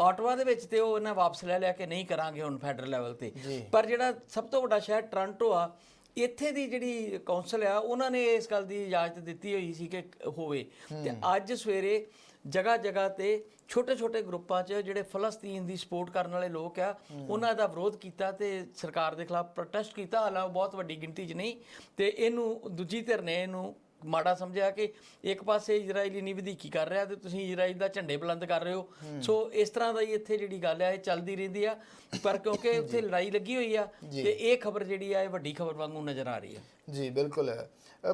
ਆਟਵਾ ਦੇ ਵਿੱਚ ਤੇ ਉਹ ਇਹਨਾਂ ਵਾਪਸ ਲੈ ਲਿਆ ਕਿ ਨਹੀਂ ਕਰਾਂਗੇ ਹੁਣ ਫੈਡਰਲ ਲੈਵਲ ਤੇ। ਪਰ ਜਿਹੜਾ ਸਭ ਤੋਂ ਵੱਡਾ ਸ਼ਹਿਰ ਟੋਰਾਂਟੋ ਆ ਇੱਥੇ ਦੀ ਜਿਹੜੀ ਕੌਂਸਲ ਆ ਉਹਨਾਂ ਨੇ ਇਸ ਗੱਲ ਦੀ ਇਜਾਜ਼ਤ ਦਿੱਤੀ ਹੋਈ ਸੀ ਕਿ ਹੋਵੇ। ਤੇ ਅੱਜ ਸਵੇਰੇ ਜਗ੍ਹਾ ਜਗ੍ਹਾ ਤੇ ਛੋਟੇ ਛੋਟੇ ਗਰੁੱਪਾਂ 'ਚ ਜਿਹੜੇ ਫਲਸਤੀਨ ਦੀ ਸਪੋਰਟ ਕਰਨ ਵਾਲੇ ਲੋਕ ਆ ਉਹਨਾਂ ਦਾ ਵਿਰੋਧ ਕੀਤਾ ਤੇ ਸਰਕਾਰ ਦੇ ਖਿਲਾਫ ਪ੍ਰੋਟੈਸਟ ਕੀਤਾ। ਹਾਲਾਂਕਿ ਬਹੁਤ ਵੱਡੀ ਗਿਣਤੀ 'ਚ ਨਹੀਂ ਤੇ ਇਹਨੂੰ ਦੂਜੀ ਧਿਰ ਨੇ ਇਹਨੂੰ ਮਾੜਾ ਸਮਝਿਆ ਕਿ ਇੱਕ ਪਾਸੇ ਇਜ਼ਰਾਈਲੀ ਨੀ ਵਧੀਕੀ ਕਰ ਰਿਹਾ ਤੇ ਤੁਸੀਂ ਇਜ਼ਰਾਈਲ ਦਾ ਝੰਡੇ ਬੁਲੰਦ ਕਰ ਰਹੇ ਹੋ। ਸੋ ਇਸ ਤਰ੍ਹਾਂ ਦਾ ਹੀ ਇੱਥੇ ਜਿਹੜੀ ਗੱਲ ਆ ਇਹ ਚੱਲਦੀ ਰਹਿੰਦੀ ਆ। ਪਰ ਕਿਉਂਕਿ ਉੱਥੇ ਲੜਾਈ ਲੱਗੀ ਹੋਈ ਆ ਤੇ ਇਹ ਖਬਰ ਜਿਹੜੀ ਆ ਇਹ ਵੱਡੀ ਖਬਰ ਵਾਂਗੂ ਨਜ਼ਰ ਆ ਰਹੀ ਆ। ਜੀ ਬਿਲਕੁਲ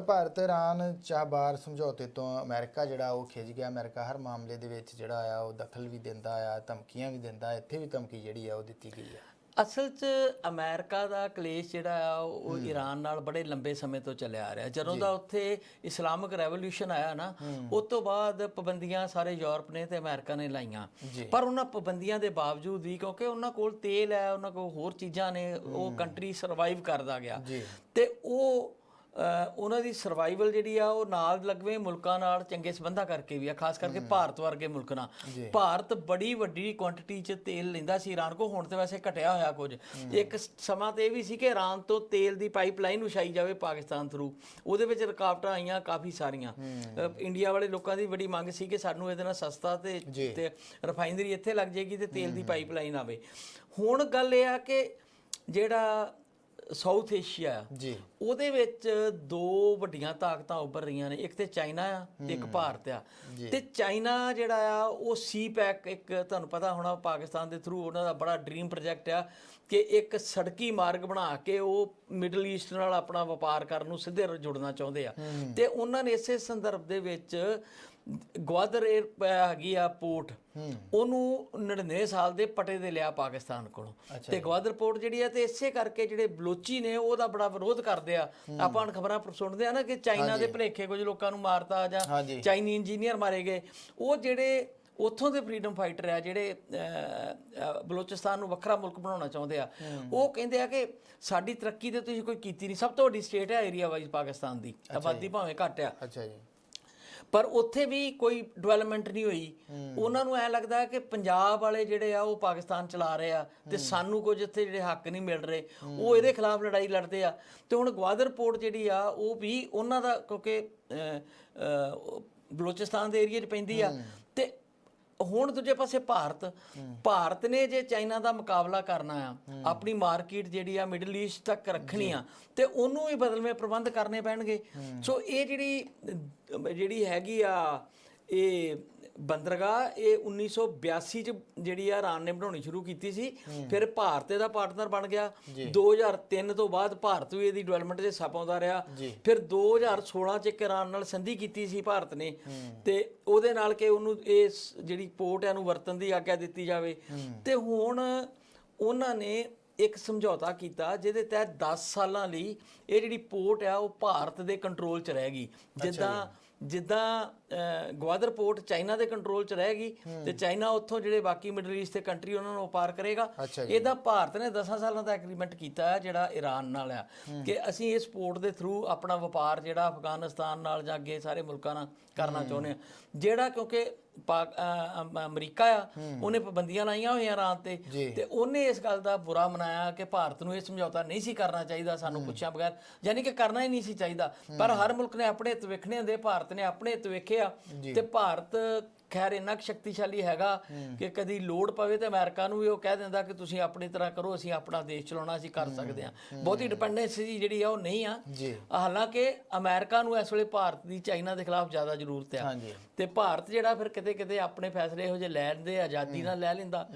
ਭਾਰਤ ਇਰਾਨ ਚਾਬਾਰ ਸਮਝੌਤੇ ਤੋਂ ਅਮਰੀਕਾ ਜਿਹੜਾ ਉਹ ਖਿੱਚ ਗਿਆ। ਅਮਰੀਕਾ ਹਰ ਮਾਮਲੇ ਦੇ ਵਿੱਚ ਜਿਹੜਾ ਆ ਉਹ ਦਖਲ ਵੀ ਦਿੰਦਾ ਆ ਧਮਕੀਆਂ ਵੀ ਦਿੰਦਾ ਇੱਥੇ ਵੀ ਧਮਕੀ ਜਿਹੜੀ ਆ ਉਹ ਦਿੱਤੀ ਗਈ ਆ। ਅਸਲ 'ਚ ਅਮਰੀਕਾ ਦਾ ਕਲੇਸ਼ ਜਿਹੜਾ ਆ ਉਹ ਈਰਾਨ ਨਾਲ ਬੜੇ ਲੰਬੇ ਸਮੇਂ ਤੋਂ ਚੱਲਿਆ ਆ ਰਿਹਾ। ਜਦੋਂ ਦਾ ਉੱਥੇ ਇਸਲਾਮਿਕ ਰੈਵੋਲੂਸ਼ਨ ਆਇਆ ਨਾ ਉਸ ਤੋਂ ਬਾਅਦ ਪਾਬੰਦੀਆਂ ਸਾਰੇ ਯੂਰਪ ਨੇ ਤੇ ਅਮਰੀਕਾ ਨੇ ਲਾਈਆਂ। ਪਰ ਉਹਨਾਂ ਪਾਬੰਦੀਆਂ ਦੇ ਬਾਵਜੂਦ ਵੀ ਕਿਉਂਕਿ ਉਹਨਾਂ ਕੋਲ ਤੇਲ ਹੈ ਉਹਨਾਂ ਕੋਲ ਹੋਰ ਚੀਜ਼ਾਂ ਨੇ ਉਹ ਕੰਟਰੀ ਸਰਵਾਈਵ ਕਰਦਾ ਗਿਆ। ਤੇ ਉਹ ਉਹਨਾਂ ਦੀ ਸਰਵਾਈਵਲ ਜਿਹੜੀ ਆ ਉਹ ਨਾਲ ਲੱਗਵੇਂ ਮੁਲਕਾਂ ਨਾਲ ਚੰਗੇ ਸਬੰਧਾਂ ਕਰਕੇ ਵੀ ਆ ਖਾਸ ਕਰਕੇ ਭਾਰਤ ਵਰਗੇ ਮੁਲਕ ਨਾਲ। ਭਾਰਤ ਬੜੀ ਵੱਡੀ ਕੁਆਂਟੀਟੀ 'ਚ ਤੇਲ ਲੈਂਦਾ ਸੀ ਈਰਾਨ ਕੋ ਹੁਣ ਤੇ ਵੈਸੇ ਘਟਿਆ ਹੋਇਆ ਕੁਝ। ਇੱਕ ਸਮਾਂ ਤੇ ਇਹ ਵੀ ਸੀ ਕਿ ਈਰਾਨ ਤੋਂ ਤੇਲ ਦੀ ਪਾਈਪਲਾਈਨ ਵਿਛਾਈ ਜਾਵੇ ਪਾਕਿਸਤਾਨ ਥਰੂ ਉਹਦੇ ਵਿੱਚ ਰੁਕਾਵਟਾਂ ਆਈਆਂ ਕਾਫੀ ਸਾਰੀਆਂ। ਇੰਡੀਆ ਵਾਲੇ ਲੋਕਾਂ ਦੀ ਬੜੀ ਮੰਗ ਸੀ ਕਿ ਸਾਨੂੰ ਇਹਦੇ ਨਾਲ ਸਸਤਾ ਤੇ ਤੇ ਰਿਫਾਈਨਰੀ ਇੱਥੇ ਲੱਗ ਜਾਏਗੀ ਤੇ ਤੇਲ ਦੀ ਪਾਈਪਲਾਈਨ ਆਵੇ। ਹੁਣ ਗੱਲ ਇਹ ਆ ਕਿ ਜਿਹੜਾ ਸਾਊਥ ਏਸ਼ੀਆ ਆ। ਜੀ। ਉਹਦੇ ਵਿੱਚ ਦੋ ਵੱਡੀਆਂ ਤਾਕਤਾਂ ਉੱਭਰ ਰਹੀਆਂ ਨੇ। ਇੱਕ ਤੇ ਚਾਈਨਾ ਆ ਤੇ ਇੱਕ ਭਾਰਤ ਆ। ਤੇ ਚਾਈਨਾ ਜਿਹੜਾ ਆ ਉਹ ਸੀ ਪੈਕ ਇੱਕ ਤੁਹਾਨੂੰ ਪਤਾ ਹੋਣਾ ਪਾਕਿਸਤਾਨ ਦੇ ਥਰੂ ਉਹਨਾਂ ਦਾ ਬੜਾ ਡ੍ਰੀਮ ਪ੍ਰੋਜੈਕਟ ਆ ਕਿ ਇੱਕ ਸੜਕੀ ਮਾਰਗ ਬਣਾ ਕੇ ਉਹ ਮਿਡਲ ਈਸਟ ਨਾਲ ਆਪਣਾ ਵਪਾਰ ਕਰਨ ਨੂੰ ਸਿੱਧੇ ਜੁੜਨਾ ਚਾਹੁੰਦੇ ਆ। ਤੇ ਉਹਨਾਂ ਨੇ ਇਸੇ ਸੰਦਰਭ ਦੇ ਵਿੱਚ ਗਵਾਦਰ 에ਅਰ ਹੈਗੀ ਆ ਪੋਰਟ ਉਹਨੂੰ 99 ਸਾਲ ਦੇ ਪਟੇ ਦੇ ਲਿਆ ਪਾਕਿਸਤਾਨ ਕੋਲੋਂ। ਤੇ ਗਵਾਦਰ ਪੋਰਟ ਜਿਹੜੀ ਆ ਤੇ ਇਸੇ ਕਰਕੇ ਜਿਹੜੇ ਬਲੋਚੀ ਨੇ ਉਹਦਾ ਬੜਾ ਵਿਰੋਧ ਕਰਦੇ ਆ। ਆਪਾਂ ਖਬਰਾਂ ਸੁਣਦੇ ਆ ਨਾ ਕਿ ਚਾਈਨਾ ਦੇ ਭਲੇਖੇ ਕੁਝ ਲੋਕਾਂ ਨੂੰ ਮਾਰਤਾ ਜਾਂ ਚਾਈਨੀ ਇੰਜੀਨੀਅਰ ਮਾਰੇ ਗਏ। ਉਹ ਜਿਹੜੇ ਉੱਥੋਂ ਦੇ ਫਰੀडम ਫਾਈਟਰ ਆ ਜਿਹੜੇ ਬਲੋਚਿਸਤਾਨ ਨੂੰ ਵੱਖਰਾ ਮੁਲਕ ਬਣਾਉਣਾ ਚਾਹੁੰਦੇ ਆ ਉਹ ਕਹਿੰਦੇ ਆ ਕਿ ਸਾਡੀ ਤਰੱਕੀ ਤੇ ਤੁਸੀਂ ਕੋਈ ਕੀਤੀ ਨਹੀਂ। ਸਭ ਤੋਂ ਵੱਡੀ ਸਟੇਟ ਹੈ ਏਰੀਆ ਵਾਈਜ਼ ਪਾਕਿਸਤਾਨ ਦੀ। ਆਬਾਦੀ ਭਾਵੇਂ ਘੱਟ ਆ। ਅੱਛਾ ਜੀ। ਪਰ ਉੱਥੇ ਵੀ ਕੋਈ ਡਿਵੈਲਪਮੈਂਟ ਨਹੀਂ ਹੋਈ। ਉਹਨਾਂ ਨੂੰ ਐ ਲੱਗਦਾ ਕਿ ਪੰਜਾਬ ਵਾਲੇ ਜਿਹੜੇ ਆ ਉਹ ਪਾਕਿਸਤਾਨ ਚਲਾ ਰਹੇ ਆ ਤੇ ਸਾਨੂੰ ਕੁਝ ਇੱਥੇ ਜਿਹੜੇ ਹੱਕ ਨਹੀਂ ਮਿਲ ਰਹੇ। ਉਹ ਇਹਦੇ ਖਿਲਾਫ ਲੜਾਈ ਲੜਦੇ ਆ। ਤੇ ਹੁਣ ਗਵਾਦਰ ਪੋਰਟ ਜਿਹੜੀ ਆ ਉਹ ਵੀ ਉਹਨਾਂ ਦਾ ਕਿਉਂਕਿ ਬਲੋਚਿਸਤਾਨ ਦੇ ਏਰੀਆ 'ਚ ਪੈਂਦੀ ਆ। ਤੇ ਹੁਣ ਦੂਜੇ ਪਾਸੇ ਭਾਰਤ ਭਾਰਤ ਨੇ ਜੇ ਚਾਈਨਾ ਦਾ ਮੁਕਾਬਲਾ ਕਰਨਾ ਆ ਆਪਣੀ ਮਾਰਕੀਟ ਜਿਹੜੀ ਆ ਮਿਡਲ ਈਸਟ ਤੱਕ ਰੱਖਣੀ ਆ ਤੇ ਉਹਨੂੰ ਵੀ ਬਦਲਵੇਂ ਪ੍ਰਬੰਧ ਕਰਨੇ ਪੈਣਗੇ। ਸੋ ਇਹ ਜਿਹੜੀ ਜਿਹੜੀ ਹੈਗੀ ਆ ਇਹ ਬੰਦਰਗਾਹ ਇਹ 1982 ਚ ਜਿਹੜੀ ਆ ਇਰਾਨ ਨੇ ਬਣਾਉਣੀ ਸ਼ੁਰੂ ਕੀਤੀ ਸੀ ਫਿਰ ਭਾਰਤ ਇਹਦਾ ਪਾਰਟਨਰ ਬਣ ਗਿਆ। 2003 ਤੋਂ ਬਾਅਦ ਭਾਰਤ ਵੀ ਇਹਦੀ ਡਿਵੈਲਪਮੈਂਟ ਦੇ ਹਿੱਸਾ ਪਾਉਂਦਾ ਰਿਹਾ। ਫਿਰ 2016 ਚ ਇੱਕ ਇਰਾਨ ਨਾਲ ਸੰਧੀ ਕੀਤੀ ਸੀ ਭਾਰਤ ਨੇ। ਤੇ ਉਹਦੇ ਨਾਲ ਕਿ ਉਹਨੂੰ ਇਸ ਜਿਹੜੀ ਪੋਰਟ ਹੈ ਨੂੰ ਵਰਤਣ ਦੀ ਆਗਿਆ ਦਿੱਤੀ ਜਾਵੇ। ਤੇ ਹੁਣ ਉਹਨਾਂ ਨੇ ਇੱਕ ਸਮਝੌਤਾ ਕੀਤਾ ਜਿਹਦੇ ਤਹਿਤ 10 ਸਾਲਾਂ ਲਈ ਇਹ ਜਿਹੜੀ ਪੋਰਟ ਆ ਉਹ ਭਾਰਤ ਦੇ ਕੰਟਰੋਲ 'ਚ ਰਹੇਗੀ ਜਿੱਦਾਂ ਜਿੱਦਾਂ ਗਵਾਦਰ ਪੋਰਟ ਚਾਈਨਾ ਦੇ ਕੰਟਰੋਲ 'ਚ ਰਹੇਗੀ ਤੇ ਚਾਈਨਾ ਉੱਥੋਂ ਜਿਹੜੇ ਬਾਕੀ ਮਿਡਲ ਈਸਟ ਦੇ ਕੰਟਰੀ ਉਹਨਾਂ ਨੂੰ ਵਪਾਰ ਕਰੇਗਾ। ਇਹਦਾ ਭਾਰਤ ਨੇ 10 ਸਾਲਾਂ ਦਾ ਐਗਰੀਮੈਂਟ ਕੀਤਾ ਹੈ ਜਿਹੜਾ ਈਰਾਨ ਨਾਲ ਆ। ਕਿ ਅਸੀਂ ਇਸ ਪੋਰਟ ਦੇ ਥਰੂ ਆਪਣਾ ਵਪਾਰ ਜਿਹੜਾ ਅਫਗਾਨਿਸਤਾਨ ਨਾਲ ਜਾਂ ਅੱਗੇ ਸਾਰੇ ਮੁਲਕਾਂ ਨਾਲ ਕਰਨਾ ਚਾਹੁੰਦੇ ਆ ਜਿਹੜਾ ਕਿਉਂਕਿ ਪਾਕ ਅ, ਅਮ- ਅਮਰੀਕਾ ਆ ਉਹਨੇ ਪਾਬੰਦੀਆਂ ਲਾਈਆਂ ਹੋਈਆਂ ਇਰਾਨ ਤੇ। ਤੇ ਉਹਨੇ ਇਸ ਗੱਲ ਦਾ ਬੁਰਾ ਮਨਾਇਆ ਕਿ ਭਾਰਤ ਨੂੰ ਇਹ ਸਮਝੌਤਾ ਨਹੀਂ ਸੀ ਕਰਨਾ ਚਾਹੀਦਾ ਸਾਨੂੰ ਪੁੱਛਿਆ ਬਗੈਰ। ਯਾਨੀ ਕਿ ਕਰਨਾ ਹੀ ਨਹੀਂ ਸੀ ਚਾਹੀਦਾ। ਪਰ ਹਰ ਮੁਲਕ ਨੇ ਆਪਣੇ ਹਿੱਤ ਵੇਖਣੇ ਹੁੰਦੇ ਭਾਰਤ ਨੇ ਆਪਣੇ ਹਿੱਤ ਵੇਖਿਆ ਤੇ ਭਾਰਤ ਖੈਰ ਇੰਨਾ ਕੁ ਸ਼ਕਤੀਸ਼ਾਲੀ ਹੈਗਾ ਕਿ ਕਦੀ ਲੋੜ ਪਵੇ ਤੇ ਅਮਰੀਕਾ ਨੂੰ ਵੀ ਉਹ ਕਹਿ ਦਿੰਦਾ ਕਿ ਤੁਸੀਂ ਆਪਣੀ ਤਰ੍ਹਾਂ ਕਰੋ ਅਸੀਂ ਆਪਣਾ ਦੇਸ਼ ਚਲਾਉਣਾ ਅਸੀਂ ਕਰ ਸਕਦੇ ਹਾਂ। ਬਹੁਤੀ ਡਿਪੈਂਡੈਂਸੀ ਜਿਹੜੀ ਆ ਉਹ ਨਹੀਂ ਆ। ਹਾਲਾਂਕਿ ਅਮਰੀਕਾ ਨੂੰ ਇਸ ਵੇਲੇ ਭਾਰਤ ਦੀ ਚਾਈਨਾ ਦੇ ਖਿਲਾਫ ਜ਼ਿਆਦਾ ਜ਼ਰੂਰਤ ਆ। ਤੇ ਭਾਰਤ ਜਿਹੜਾ ਫਿਰ ਕਿਤੇ ਕਿਤੇ ਆਪਣੇ ਫੈਸਲੇ ਇਹੋ ਜਿਹੇ ਲੈਣ ਦੇ ਆਜ਼ਾਦੀ ਨਾਲ ਲੈ ਲੈਂਦਾ।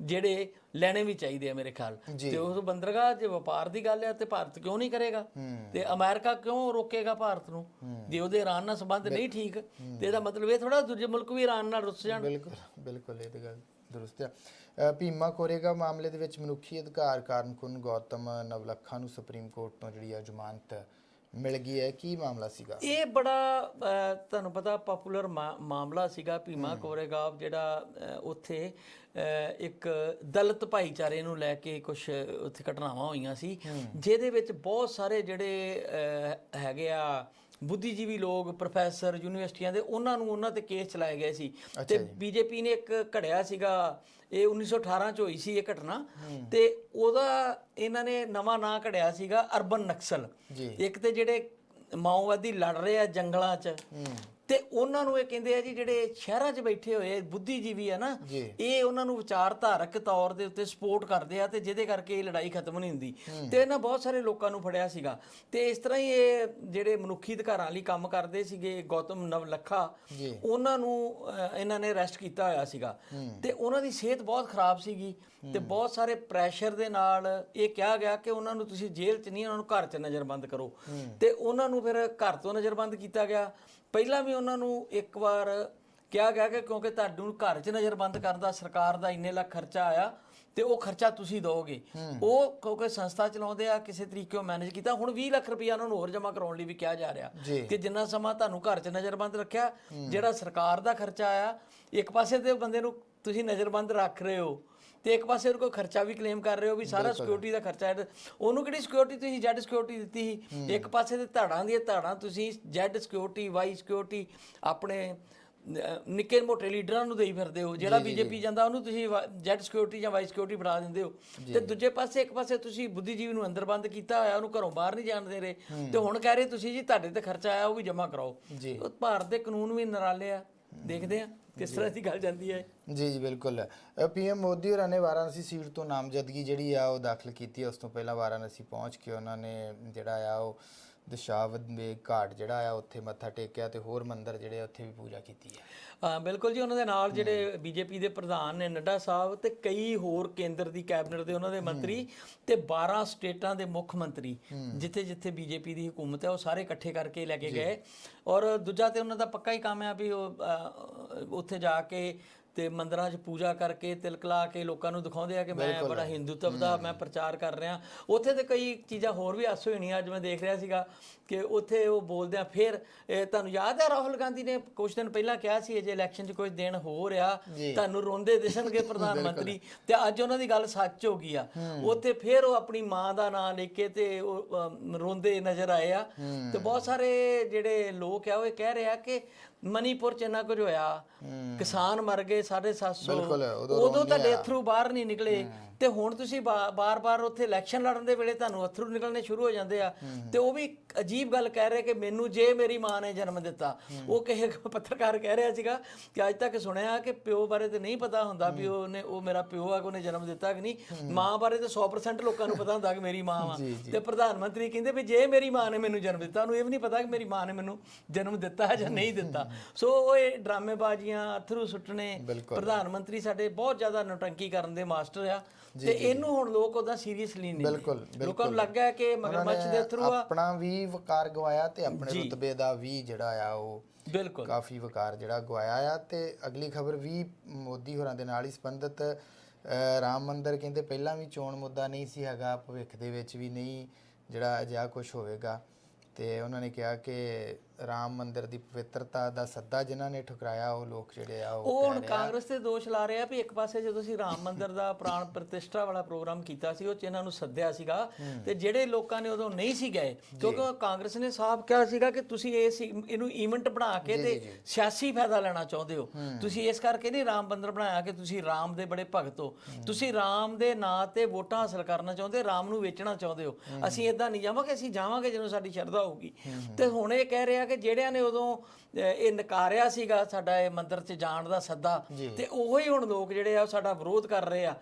ਜਿਹੜੇ ਲੈਣੇ ਵੀ ਚਾਹੀਦੇ ਆ ਮੇਰੇ ਖਿਆਲ। ਤੇ ਉਸ ਬੰਦਰਗਾਹ ਜੇ ਵਪਾਰ ਦੀ ਗੱਲ ਹੈ ਤੇ ਭਾਰਤ ਕਿਉਂ ਨਹੀਂ ਕਰੇਗਾ? ਤੇ ਅਮਰੀਕਾ ਕਿਉਂ ਰੋਕੇਗਾ ਭਾਰਤ ਨੂੰ? ਜੇ ਉਹਦੇ ਇਰਾਨ ਨਾਲ ਸੰਬੰਧ ਨਹੀਂ ਠੀਕ ਤੇ ਇਹਦਾ ਮਤਲਬ ਇਹ ਥੋੜਾ ਦੂਜੇ ਮੁਲਕ ਵੀ ਇਰਾਨ ਨਾਲ ਰੁੱਸ ਜਾਣ। ਬਿਲਕੁਲ ਬਿਲਕੁਲ ਇਹ ਤੇ ਗੱਲ ਦਰੁਸਤ ਹੈ ਭੀਮਾ ਕੋਰੇਗਾ ਮਾਮਲੇ ਦੇ ਵਿੱਚ ਮਨੁੱਖੀ ਅਧਿਕਾਰ ਕਾਰਕੁਨ ਗੌਤਮ ਨਵਲੱਖਾ ਨੂੰ ਸੁਪਰੀਮ ਕੋਰਟ ਤੋਂ ਜਿਹੜੀ ਆ ਜ਼ਮਾਨਤ ਮਿਲ ਗਈ ਹੈ ਕੀ ਮਾਮਲਾ ਸੀਗਾ? ਇਹ ਬੜਾ ਤੁਹਾਨੂੰ ਪਤਾ ਪਪੂਲਰ ਮਾਮਲਾ ਸੀਗਾ ਭੀਮਾ ਕੋਰੇਗਾਵ ਜਿਹੜਾ ਉੱਥੇ ਇੱਕ ਦਲਿਤ ਭਾਈਚਾਰੇ ਨੂੰ ਲੈ ਕੇ ਕੁਝ ਉੱਥੇ ਘਟਨਾਵਾਂ ਹੋਈਆਂ ਸੀ ਜਿਹਦੇ ਵਿੱਚ ਬਹੁਤ ਸਾਰੇ ਜਿਹੜੇ ਹੈਗੇ ਆ ਬੁੱਧੀਜੀਵੀ ਲੋਕ ਪ੍ਰੋਫੈਸਰ ਯੂਨੀਵਰਸਿਟੀਆਂ ਦੇ ਉਹਨਾਂ ਨੂੰ ਉਹਨਾਂ ਤੇ ਕੇਸ ਚਲਾਏ ਗਏ ਸੀ। ਤੇ ਬੀਜੇਪੀ ਨੇ ਇੱਕ ਘੜਿਆ ਸੀਗਾ ਇਹ 1918 ਚ ਹੋਈ ਸੀ ਇਹ ਘਟਨਾ ਤੇ ਉਹਦਾ ਇਹਨਾਂ ਨੇ ਨਵਾਂ ਨਾਂ ਘੜਿਆ ਸੀਗਾ ਅਰਬਨ ਨਕਸਲ। ਇੱਕ ਤੇ ਜਿਹੜੇ ਮਾਓਵਾਦੀ ਲੜ ਰਹੇ ਆ ਜੰਗਲਾਂ 'ਚ ਤੇ ਉਹਨਾਂ ਨੂੰ ਇਹ ਕਹਿੰਦੇ ਆ ਜੀ ਜਿਹੜੇ ਸ਼ਹਿਰਾਂ 'ਚ ਬੈਠੇ ਹੋਏ ਬੁੱਧੀਜੀਵੀ ਆ ਨਾ। ਇਹ ਉਹਨਾਂ ਨੂੰ ਵਿਚਾਰਧਾਰਕ ਤੌਰ ਦੇ ਉੱਤੇ ਸਪੋਰਟ ਕਰਦੇ ਆ ਤੇ ਜਿਹਦੇ ਕਰਕੇ ਇਹ ਲੜਾਈ ਖਤਮ ਨਹੀਂ ਹੁੰਦੀ। ਤੇ ਇਹਨਾਂ ਬਹੁਤ ਸਾਰੇ ਲੋਕਾਂ ਨੂੰ ਫੜਿਆ ਸੀਗਾ। ਤੇ ਇਸ ਤਰ੍ਹਾਂ ਹੀ ਇਹ ਜਿਹੜੇ ਮਨੁੱਖੀ ਅਧਿਕਾਰਾਂ ਲਈ ਕੰਮ ਕਰਦੇ ਸੀਗੇ ਗੌਤਮ ਨਵਲੱਖਾ। ਉਹਨਾਂ ਨੂੰ ਇਹਨਾਂ ਨੇ ਅਰੈਸਟ ਕੀਤਾ ਹੋਇਆ ਸੀਗਾ। ਤੇ ਉਹਨਾਂ ਦੀ ਸਿਹਤ ਬਹੁਤ ਖਰਾਬ ਸੀਗੀ। ਤੇ ਬਹੁਤ ਸਾਰੇ ਪ੍ਰੈਸ਼ਰ ਦੇ ਨਾਲ ਇਹ ਕਿਹਾ ਗਿਆ ਕਿ ਉਹਨਾਂ ਨੂੰ ਤੁਸੀਂ ਜੇਲ੍ਹ 'ਚ ਨਹੀਂ ਉਹਨਾਂ ਨੂੰ ਘਰ 'ਚ ਨਜ਼ਰਬੰਦ ਕਰੋ। ਤੇ ਉਹਨਾਂ ਨੂੰ ਫਿਰ ਘਰ ਤੋਂ ਨਜ਼ਰਬੰਦ ਕੀਤਾ ਗਿਆ। ਪਹਿਲਾਂ ਵੀ ਉਹਨਾਂ ਨੂੰ ਇੱਕ ਵਾਰ ਕਿਹਾ ਗਿਆ ਕਿ ਕਿਉਂਕਿ ਤੁਹਾਨੂੰ ਘਰ 'ਚ ਨਜ਼ਰਬੰਦ ਕਰਨ ਦਾ ਸਰਕਾਰ ਦਾ ਇੰਨੇ ਲੱਖ ਖਰਚਾ ਆਇਆ ਤੇ ਉਹ ਖਰਚਾ ਤੁਸੀਂ ਦੋਗੇ ਉਹ ਕਿਉਂਕਿ ਸੰਸਥਾ ਚਲਾਉਂਦੇ ਆ ਕਿਸੇ ਤਰੀਕੇ ਉਹ ਮੈਨੇਜ ਕੀਤਾ। ਹੁਣ 20 ਲੱਖ ਰੁਪਈਆ ਉਹਨਾਂ ਨੂੰ ਹੋਰ ਜਮ੍ਹਾਂ ਕਰਾਉਣ ਲਈ ਵੀ ਕਿਹਾ ਜਾ ਰਿਹਾ। ਕਿ ਜਿੰਨਾ ਸਮਾਂ ਤੁਹਾਨੂੰ ਘਰ 'ਚ ਨਜ਼ਰਬੰਦ ਰੱਖਿਆ ਜਿਹੜਾ ਸਰਕਾਰ ਦਾ ਖਰਚਾ ਆਇਆ ਇੱਕ ਪਾਸੇ ਤੇ ਬੰਦੇ ਨੂੰ ਤੁਸੀਂ ਨਜ਼ਰਬੰਦ ਰੱਖ ਰਹੇ ਹੋ। ਤੇ ਇੱਕ ਪਾਸੇ ਉਹ ਕੋਈ ਖਰਚਾ ਵੀ ਕਲੇਮ ਕਰ ਰਹੇ ਹੋ ਵੀ ਸਾਰਾ ਸਿਕਿਉਰਿਟੀ ਦਾ ਖਰਚਾ ਹੈ। ਉਹਨੂੰ ਕਿਹੜੀ ਸਿਕਿਉਰਿਟੀ ਤੁਸੀਂ ਜੈਡ ਸਿਕਿਉਰਿਟੀ ਦਿੱਤੀ ਸੀ? ਇੱਕ ਪਾਸੇ ਤੇ ਧਾੜਾਂ ਦੀਆਂ ਧਾੜਾਂ ਤੁਸੀਂ ਜੈਡ ਸਿਕਿਉਰਿਟੀ ਵਾਈ ਸਿਕਿਉਰਿਟੀ ਆਪਣੇ ਨਿੱਕੇ ਮੋਟੇ ਲੀਡਰਾਂ ਨੂੰ ਦੇਈ ਫਿਰਦੇ ਹੋ। ਜਿਹੜਾ ਬੀਜੇਪੀ ਜਾਂਦਾ ਉਹਨੂੰ ਤੁਸੀਂ ਜੈਡ ਸਿਕਿਉਰਿਟੀ ਜਾਂ ਵਾਈ ਸਿਕਿਉਰਿਟੀ ਫੜਾ ਦਿੰਦੇ ਹੋ। ਤੇ ਦੂਜੇ ਪਾਸੇ ਇੱਕ ਪਾਸੇ ਤੁਸੀਂ ਬੁੱਧੀਜੀਵੀ ਨੂੰ ਅੰਦਰ ਬੰਦ ਕੀਤਾ ਹੋਇਆ ਉਹਨੂੰ ਘਰੋਂ ਬਾਹਰ ਨਹੀਂ ਜਾਣ ਦੇ ਰਹੇ। ਤੇ ਹੁਣ ਕਹਿ ਰਹੇ ਤੁਸੀਂ ਜੀ ਤੁਹਾਡੇ ਤੇ ਖਰਚਾ ਆਇਆ ਉਹ ਵੀ ਜਮ੍ਹਾਂ ਕਰਾਓ। ਉਹ ਭਾਰਤ ਦੇ ਕਾਨੂੰਨ ਵੀ ਨਰਾਲੇ ਆ। ਦੇਖਦੇ ਆ ਕਿਸ ਤਰ੍ਹਾਂ ਦੀ ਗੱਲ ਜਾਂਦੀ ਹੈ। ਜੀ ਜੀ ਬਿਲਕੁਲ। ਪੀਐਮ ਮੋਦੀ ਹੋਰਾਂ ਨੇ ਵਾਰਾਣਸੀ ਸੀਟ ਤੋਂ ਨਾਮਜ਼ਦਗੀ ਜਿਹੜੀ ਆ ਉਹ ਦਾਖਲ ਕੀਤੀ। ਉਸ ਤੋਂ ਪਹਿਲਾਂ ਵਾਰਾਣਸੀ ਪਹੁੰਚ ਕੇ ਉਹਨਾਂ ਨੇ ਜਿਹੜਾ ਆ ਉਹ ਦਸ਼ਾਵਦ ਦੇ ਘਾਟ ਜਿਹੜਾ ਆ ਉੱਥੇ ਮੱਥਾ ਟੇਕਿਆ ਤੇ ਹੋਰ ਮੰਦਿਰ ਜਿਹੜੇ ਆ ਉੱਥੇ ਵੀ ਪੂਜਾ ਕੀਤੀ ਹੈ ਹਾਂ ਬਿਲਕੁਲ ਜੀ ਉਹਨਾਂ ਦੇ ਨਾਲ ਜਿਹੜੇ ਬੀਜੇਪੀ ਦੇ ਪ੍ਰਧਾਨ ਨੇ ਨੱਡਾ ਸਾਹਿਬ ਤੇ ਕਈ ਹੋਰ ਕੇਂਦਰ ਦੀ ਕੈਬਨਿਟ ਦੇ ਉਹਨਾਂ ਦੇ ਮੰਤਰੀ ਤੇ 12 ਸਟੇਟਾਂ ਦੇ ਮੁੱਖ ਮੰਤਰੀ ਜਿੱਥੇ ਜਿੱਥੇ ਬੀਜੇਪੀ ਦੀ ਹਕੂਮਤ ਹੈ ਉਹ ਸਾਰੇ ਇਕੱਠੇ ਕਰਕੇ ਲੈ ਕੇ ਗਏ। ਔਰ ਦੂਜਾ ਤੇ ਉਹਨਾਂ ਦਾ ਪੱਕਾ ਹੀ ਕੰਮ ਹੈ ਵੀ ਉਹ ਉੱਥੇ ਜਾ ਕੇ ਤੇ ਮੰਦਰਾਂ 'ਚ ਪੂਜਾ ਕਰਕੇ ਤਿਲਕ ਲਾ ਕੇ ਲੋਕਾਂ ਨੂੰ ਦਿਖਾਉਂਦੇ ਆ ਕਿ ਮੈਂ ਬੜਾ ਹਿੰਦੂਤਵ ਦਾ ਮੈਂ ਪ੍ਰਚਾਰ ਕਰ ਰਿਹਾ। ਉੱਥੇ ਤੇ ਕਈ ਚੀਜ਼ਾਂ ਹੋਰ ਵੀ ਹਾਸੇ ਹੋਣੀਆਂ ਅੱਜ ਮੈਂ ਦੇਖ ਰਿਹਾ ਸੀਗਾ। ਕਿ ਉੱਥੇ ਉਹ ਬੋਲਦੇ ਆ ਫਿਰ ਇਹ ਤੁਹਾਨੂੰ ਯਾਦ ਹੈ ਰਾਹੁਲ ਗਾਂਧੀ ਨੇ ਕੁਝ ਦਿਨ ਪਹਿਲਾਂ ਕਿਹਾ ਸੀ ਜੇ ਇਲੈਕਸ਼ਨ 'ਚ ਕੁਝ ਦਿਨ ਹੋ ਰਿਹਾ ਤੁਹਾਨੂੰ ਰੋਂਦੇ ਦਿਸਣਗੇ ਪ੍ਰਧਾਨ ਮੰਤਰੀ ਤੇ ਅੱਜ ਉਹਨਾਂ ਦੀ ਗੱਲ ਸੱਚ ਹੋ ਗਈ ਆ। ਉੱਥੇ ਫਿਰ ਉਹ ਆਪਣੀ ਮਾਂ ਦਾ ਨਾਮ ਲੈ ਕੇ ਤੇ ਉਹ ਰੋਂਦੇ ਨਜ਼ਰ ਆਏ ਆ। ਤੇ ਬਹੁਤ ਸਾਰੇ ਜਿਹੜੇ ਲੋਕ ਆ ਉਹ ਇਹ ਕਹਿ ਰਹੇ ਕਿ ਮਨੀਪੁਰ ਚ ਇੰਨਾ ਕੁਝ ਹੋਇਆ ਕਿਸਾਨ ਮਰ ਗਏ 750 ਬਿਲਕੁਲ, ਉਦੋਂ ਉਦੋਂ ਤੁਹਾਡੇ ਅਥਰੂ ਬਾਹਰ ਨਹੀਂ ਨਿਕਲੇ। ਤੇ ਹੁਣ ਤੁਸੀਂ ਬਾਰ-ਬਾਰ ਉੱਥੇ ਇਲੈਕਸ਼ਨ ਲੜਨ ਦੇ ਵੇਲੇ ਤੁਹਾਨੂੰ ਅਥਰੂ ਨਿਕਲਣੇ ਸ਼ੁਰੂ ਹੋ ਜਾਂਦੇ ਆ। ਤੇ ਉਹ ਵੀ ਅਜੀਬ ਗੱਲ ਕਹਿ ਰਹੇ ਕਿ ਮੈਨੂੰ ਜੇ ਮੇਰੀ ਮਾਂ ਨੇ ਜਨਮ ਦਿੱਤਾ। ਉਹ ਕਿਸੇ ਪੱਤਰਕਾਰ ਕਹਿ ਰਿਹਾ ਸੀਗਾ ਕਿ ਅੱਜ ਤੱਕ ਸੁਣਿਆ ਕਿ ਪਿਓ ਬਾਰੇ ਤੇ ਨਹੀਂ ਪਤਾ ਹੁੰਦਾ ਵੀ ਉਹਨੇ ਉਹ ਮੇਰਾ ਪਿਓ ਆ ਕਿ ਉਹਨੇ ਜਨਮ ਦਿੱਤਾ ਕਿ ਨਹੀਂ। ਮਾਂ ਬਾਰੇ ਤੇ 100% ਲੋਕਾਂ ਨੂੰ ਪਤਾ ਹੁੰਦਾ ਕਿ ਮੇਰੀ ਮਾਂ ਵਾ। ਤੇ ਪ੍ਰਧਾਨ ਮੰਤਰੀ ਕਹਿੰਦੇ ਵੀ ਜੇ ਮੇਰੀ ਮਾਂ ਨੇ ਮੈਨੂੰ ਜਨਮ ਦਿੱਤਾ ਉਹਨੂੰ ਇਹ ਵੀ ਨਹੀਂ ਪਤਾ ਕਿ ਮੇਰੀ ਮਾਂ ਨੇ ਮੈਨੂੰ ਜਨਮ ਦਿੱਤਾ ਹੈ ਜਾਂ ਨਹੀਂ ਦਿੱਤਾ। ਸੋ ਉਹ ਇਹ ਡਰਾਮੇਬਾਜ਼ੀਆਂ ਅਥਰੂ ਸੁੱਟਣੇ ਪ੍ਰਧਾਨ ਮੰਤਰੀ ਸਾਡੇ ਬਹੁਤ ਜ਼ਿਆਦਾ ਨੌਟੰਕੀ ਕਰਨ ਦੇ ਮਾਸਟਰ ਆ। ਤੇ ਇਹਨੂੰ ਹੁਣ ਲੋਕ ਉਹਦਾ ਸੀਰੀਅਸਲੀ ਨਹੀਂ। ਬਿਲਕੁਲ, ਲੋਕਾਂ ਨੂੰ ਲੱਗਾ ਕਿ ਮਗਰਮੱਛ ਦੇ ਥਰੂ ਆਪਣਾ ਵੀ ਵਕਾਰ ਗਵਾਇਆ ਤੇ ਆਪਣੇ ਰੁਤਬੇ ਦਾ ਵੀ ਜਿਹੜਾ ਆ ਉਹ ਬਿਲਕੁਲ। ਕਾਫੀ ਵਕਾਰ ਜਿਹੜਾ ਗਵਾਇਆ ਆ ਤੇ ਅਗਲੀ ਖਬਰ ਵੀ ਮੋਦੀ ਹੋਰਾਂ ਦੇ ਨਾਲ ਹੀ ਸੰਬੰਧਿਤ ਰਾਮ ਮੰਦਿਰ ਕਹਿੰਦੇ ਪਹਿਲਾਂ ਵੀ ਚੋਣ ਮੁੱਦਾ ਨਹੀਂ ਸੀ ਹੈਗਾ ਭਵਿੱਖ ਦੇ ਵਿੱਚ ਵੀ ਨਹੀਂ ਜਿਹੜਾ ਅਜਿਹਾ ਕੁਝ ਹੋਵੇਗਾ। ਤੇ ਉਹਨਾਂ ਨੇ ਕਿਹਾ ਕਿ ਰਾਮ ਮੰਦਿਰ ਦੀ ਪਵਿੱਤਰਤਾ ਦਾ ਸੱਦਾ ਜਿਨ੍ਹਾਂ ਨੇ ਠੁਕਰਾਇਆ ਉਹ ਲੋਕ ਜਿਹੜੇ ਆ ਉਹ ਉਹ ਹੁਣ ਕਾਂਗਰਸ ਤੇ ਦੋਸ਼ ਲਾ ਰਹੇ ਆ ਵੀ ਇੱਕ ਪਾਸੇ ਜਦੋਂ ਅਸੀਂ ਰਾਮ ਮੰਦਿਰ ਦਾ ਪ੍ਰਾਣ ਪ੍ਰਤਿਸ਼ਠਾ ਵਾਲਾ ਪ੍ਰੋਗਰਾਮ ਕੀਤਾ ਸੀ ਉਹ ਚ ਇਹਨਾਂ ਨੂੰ ਸੱਦਿਆ ਸੀਗਾ ਤੇ ਜਿਹੜੇ ਲੋਕਾਂ ਨੇ ਉਦੋਂ ਨਹੀਂ ਸੀ ਗਏ ਕਿਉਂਕਿ ਉਹ ਕਾਂਗਰਸ ਨੇ ਸਾਫ਼ ਕਿਹਾ ਸੀਗਾ ਕਿ ਤੁਸੀਂ ਇਸ ਇਹਨੂੰ ਇਵੈਂਟ ਬਣਾ ਕੇ ਤੇ ਸਿਆਸੀ ਫਾਇਦਾ ਲੈਣਾ ਚਾਹੁੰਦੇ ਹੋ। ਤੁਸੀਂ ਇਸ ਕਰਕੇ ਨਹੀਂ ਰਾਮ ਮੰਦਿਰ ਬਣਾਇਆ ਕਿ ਤੁਸੀਂ ਰਾਮ ਦੇ ਬੜੇ ਭਗਤ ਹੋ। ਤੁਸੀਂ ਰਾਮ ਦੇ ਨਾਂ ਤੇ ਵੋਟਾਂ ਹਾਸਲ ਕਰਨਾ ਚਾਹੁੰਦੇ ਰਾਮ ਨੂੰ ਵੇਚਣਾ ਚਾਹੁੰਦੇ ਹੋ। ਅਸੀਂ ਇਦਾਂ ਨਹੀਂ ਜਾਵਾਂਗੇ ਅਸੀਂ ਜਾਵਾਂਗੇ ਜਦੋਂ ਸਾਡੀ ਸ਼ਰਧਾ ਹੋਊਗੀ। ਤੇ ਹੁਣ ਇਹ ਕਹਿ ਰਿਹਾ ਕਿ ਜਿਹੜਿਆਂ ਨੇ ਉਦੋਂ ਇਹ ਨਕਾਰਿਆ ਸੀਗਾ ਸਾਡਾ ਇਹ ਮੰਦਿਰ 'ਚ ਜਾਣ ਦਾ ਸੱਦਾ ਤੇ ਉਹੋ ਹੀ ਹੁਣ ਲੋਕ ਜਿਹੜੇ ਆ ਸਾਡਾ ਵਿਰੋਧ ਕਰ ਰਹੇ ਆ।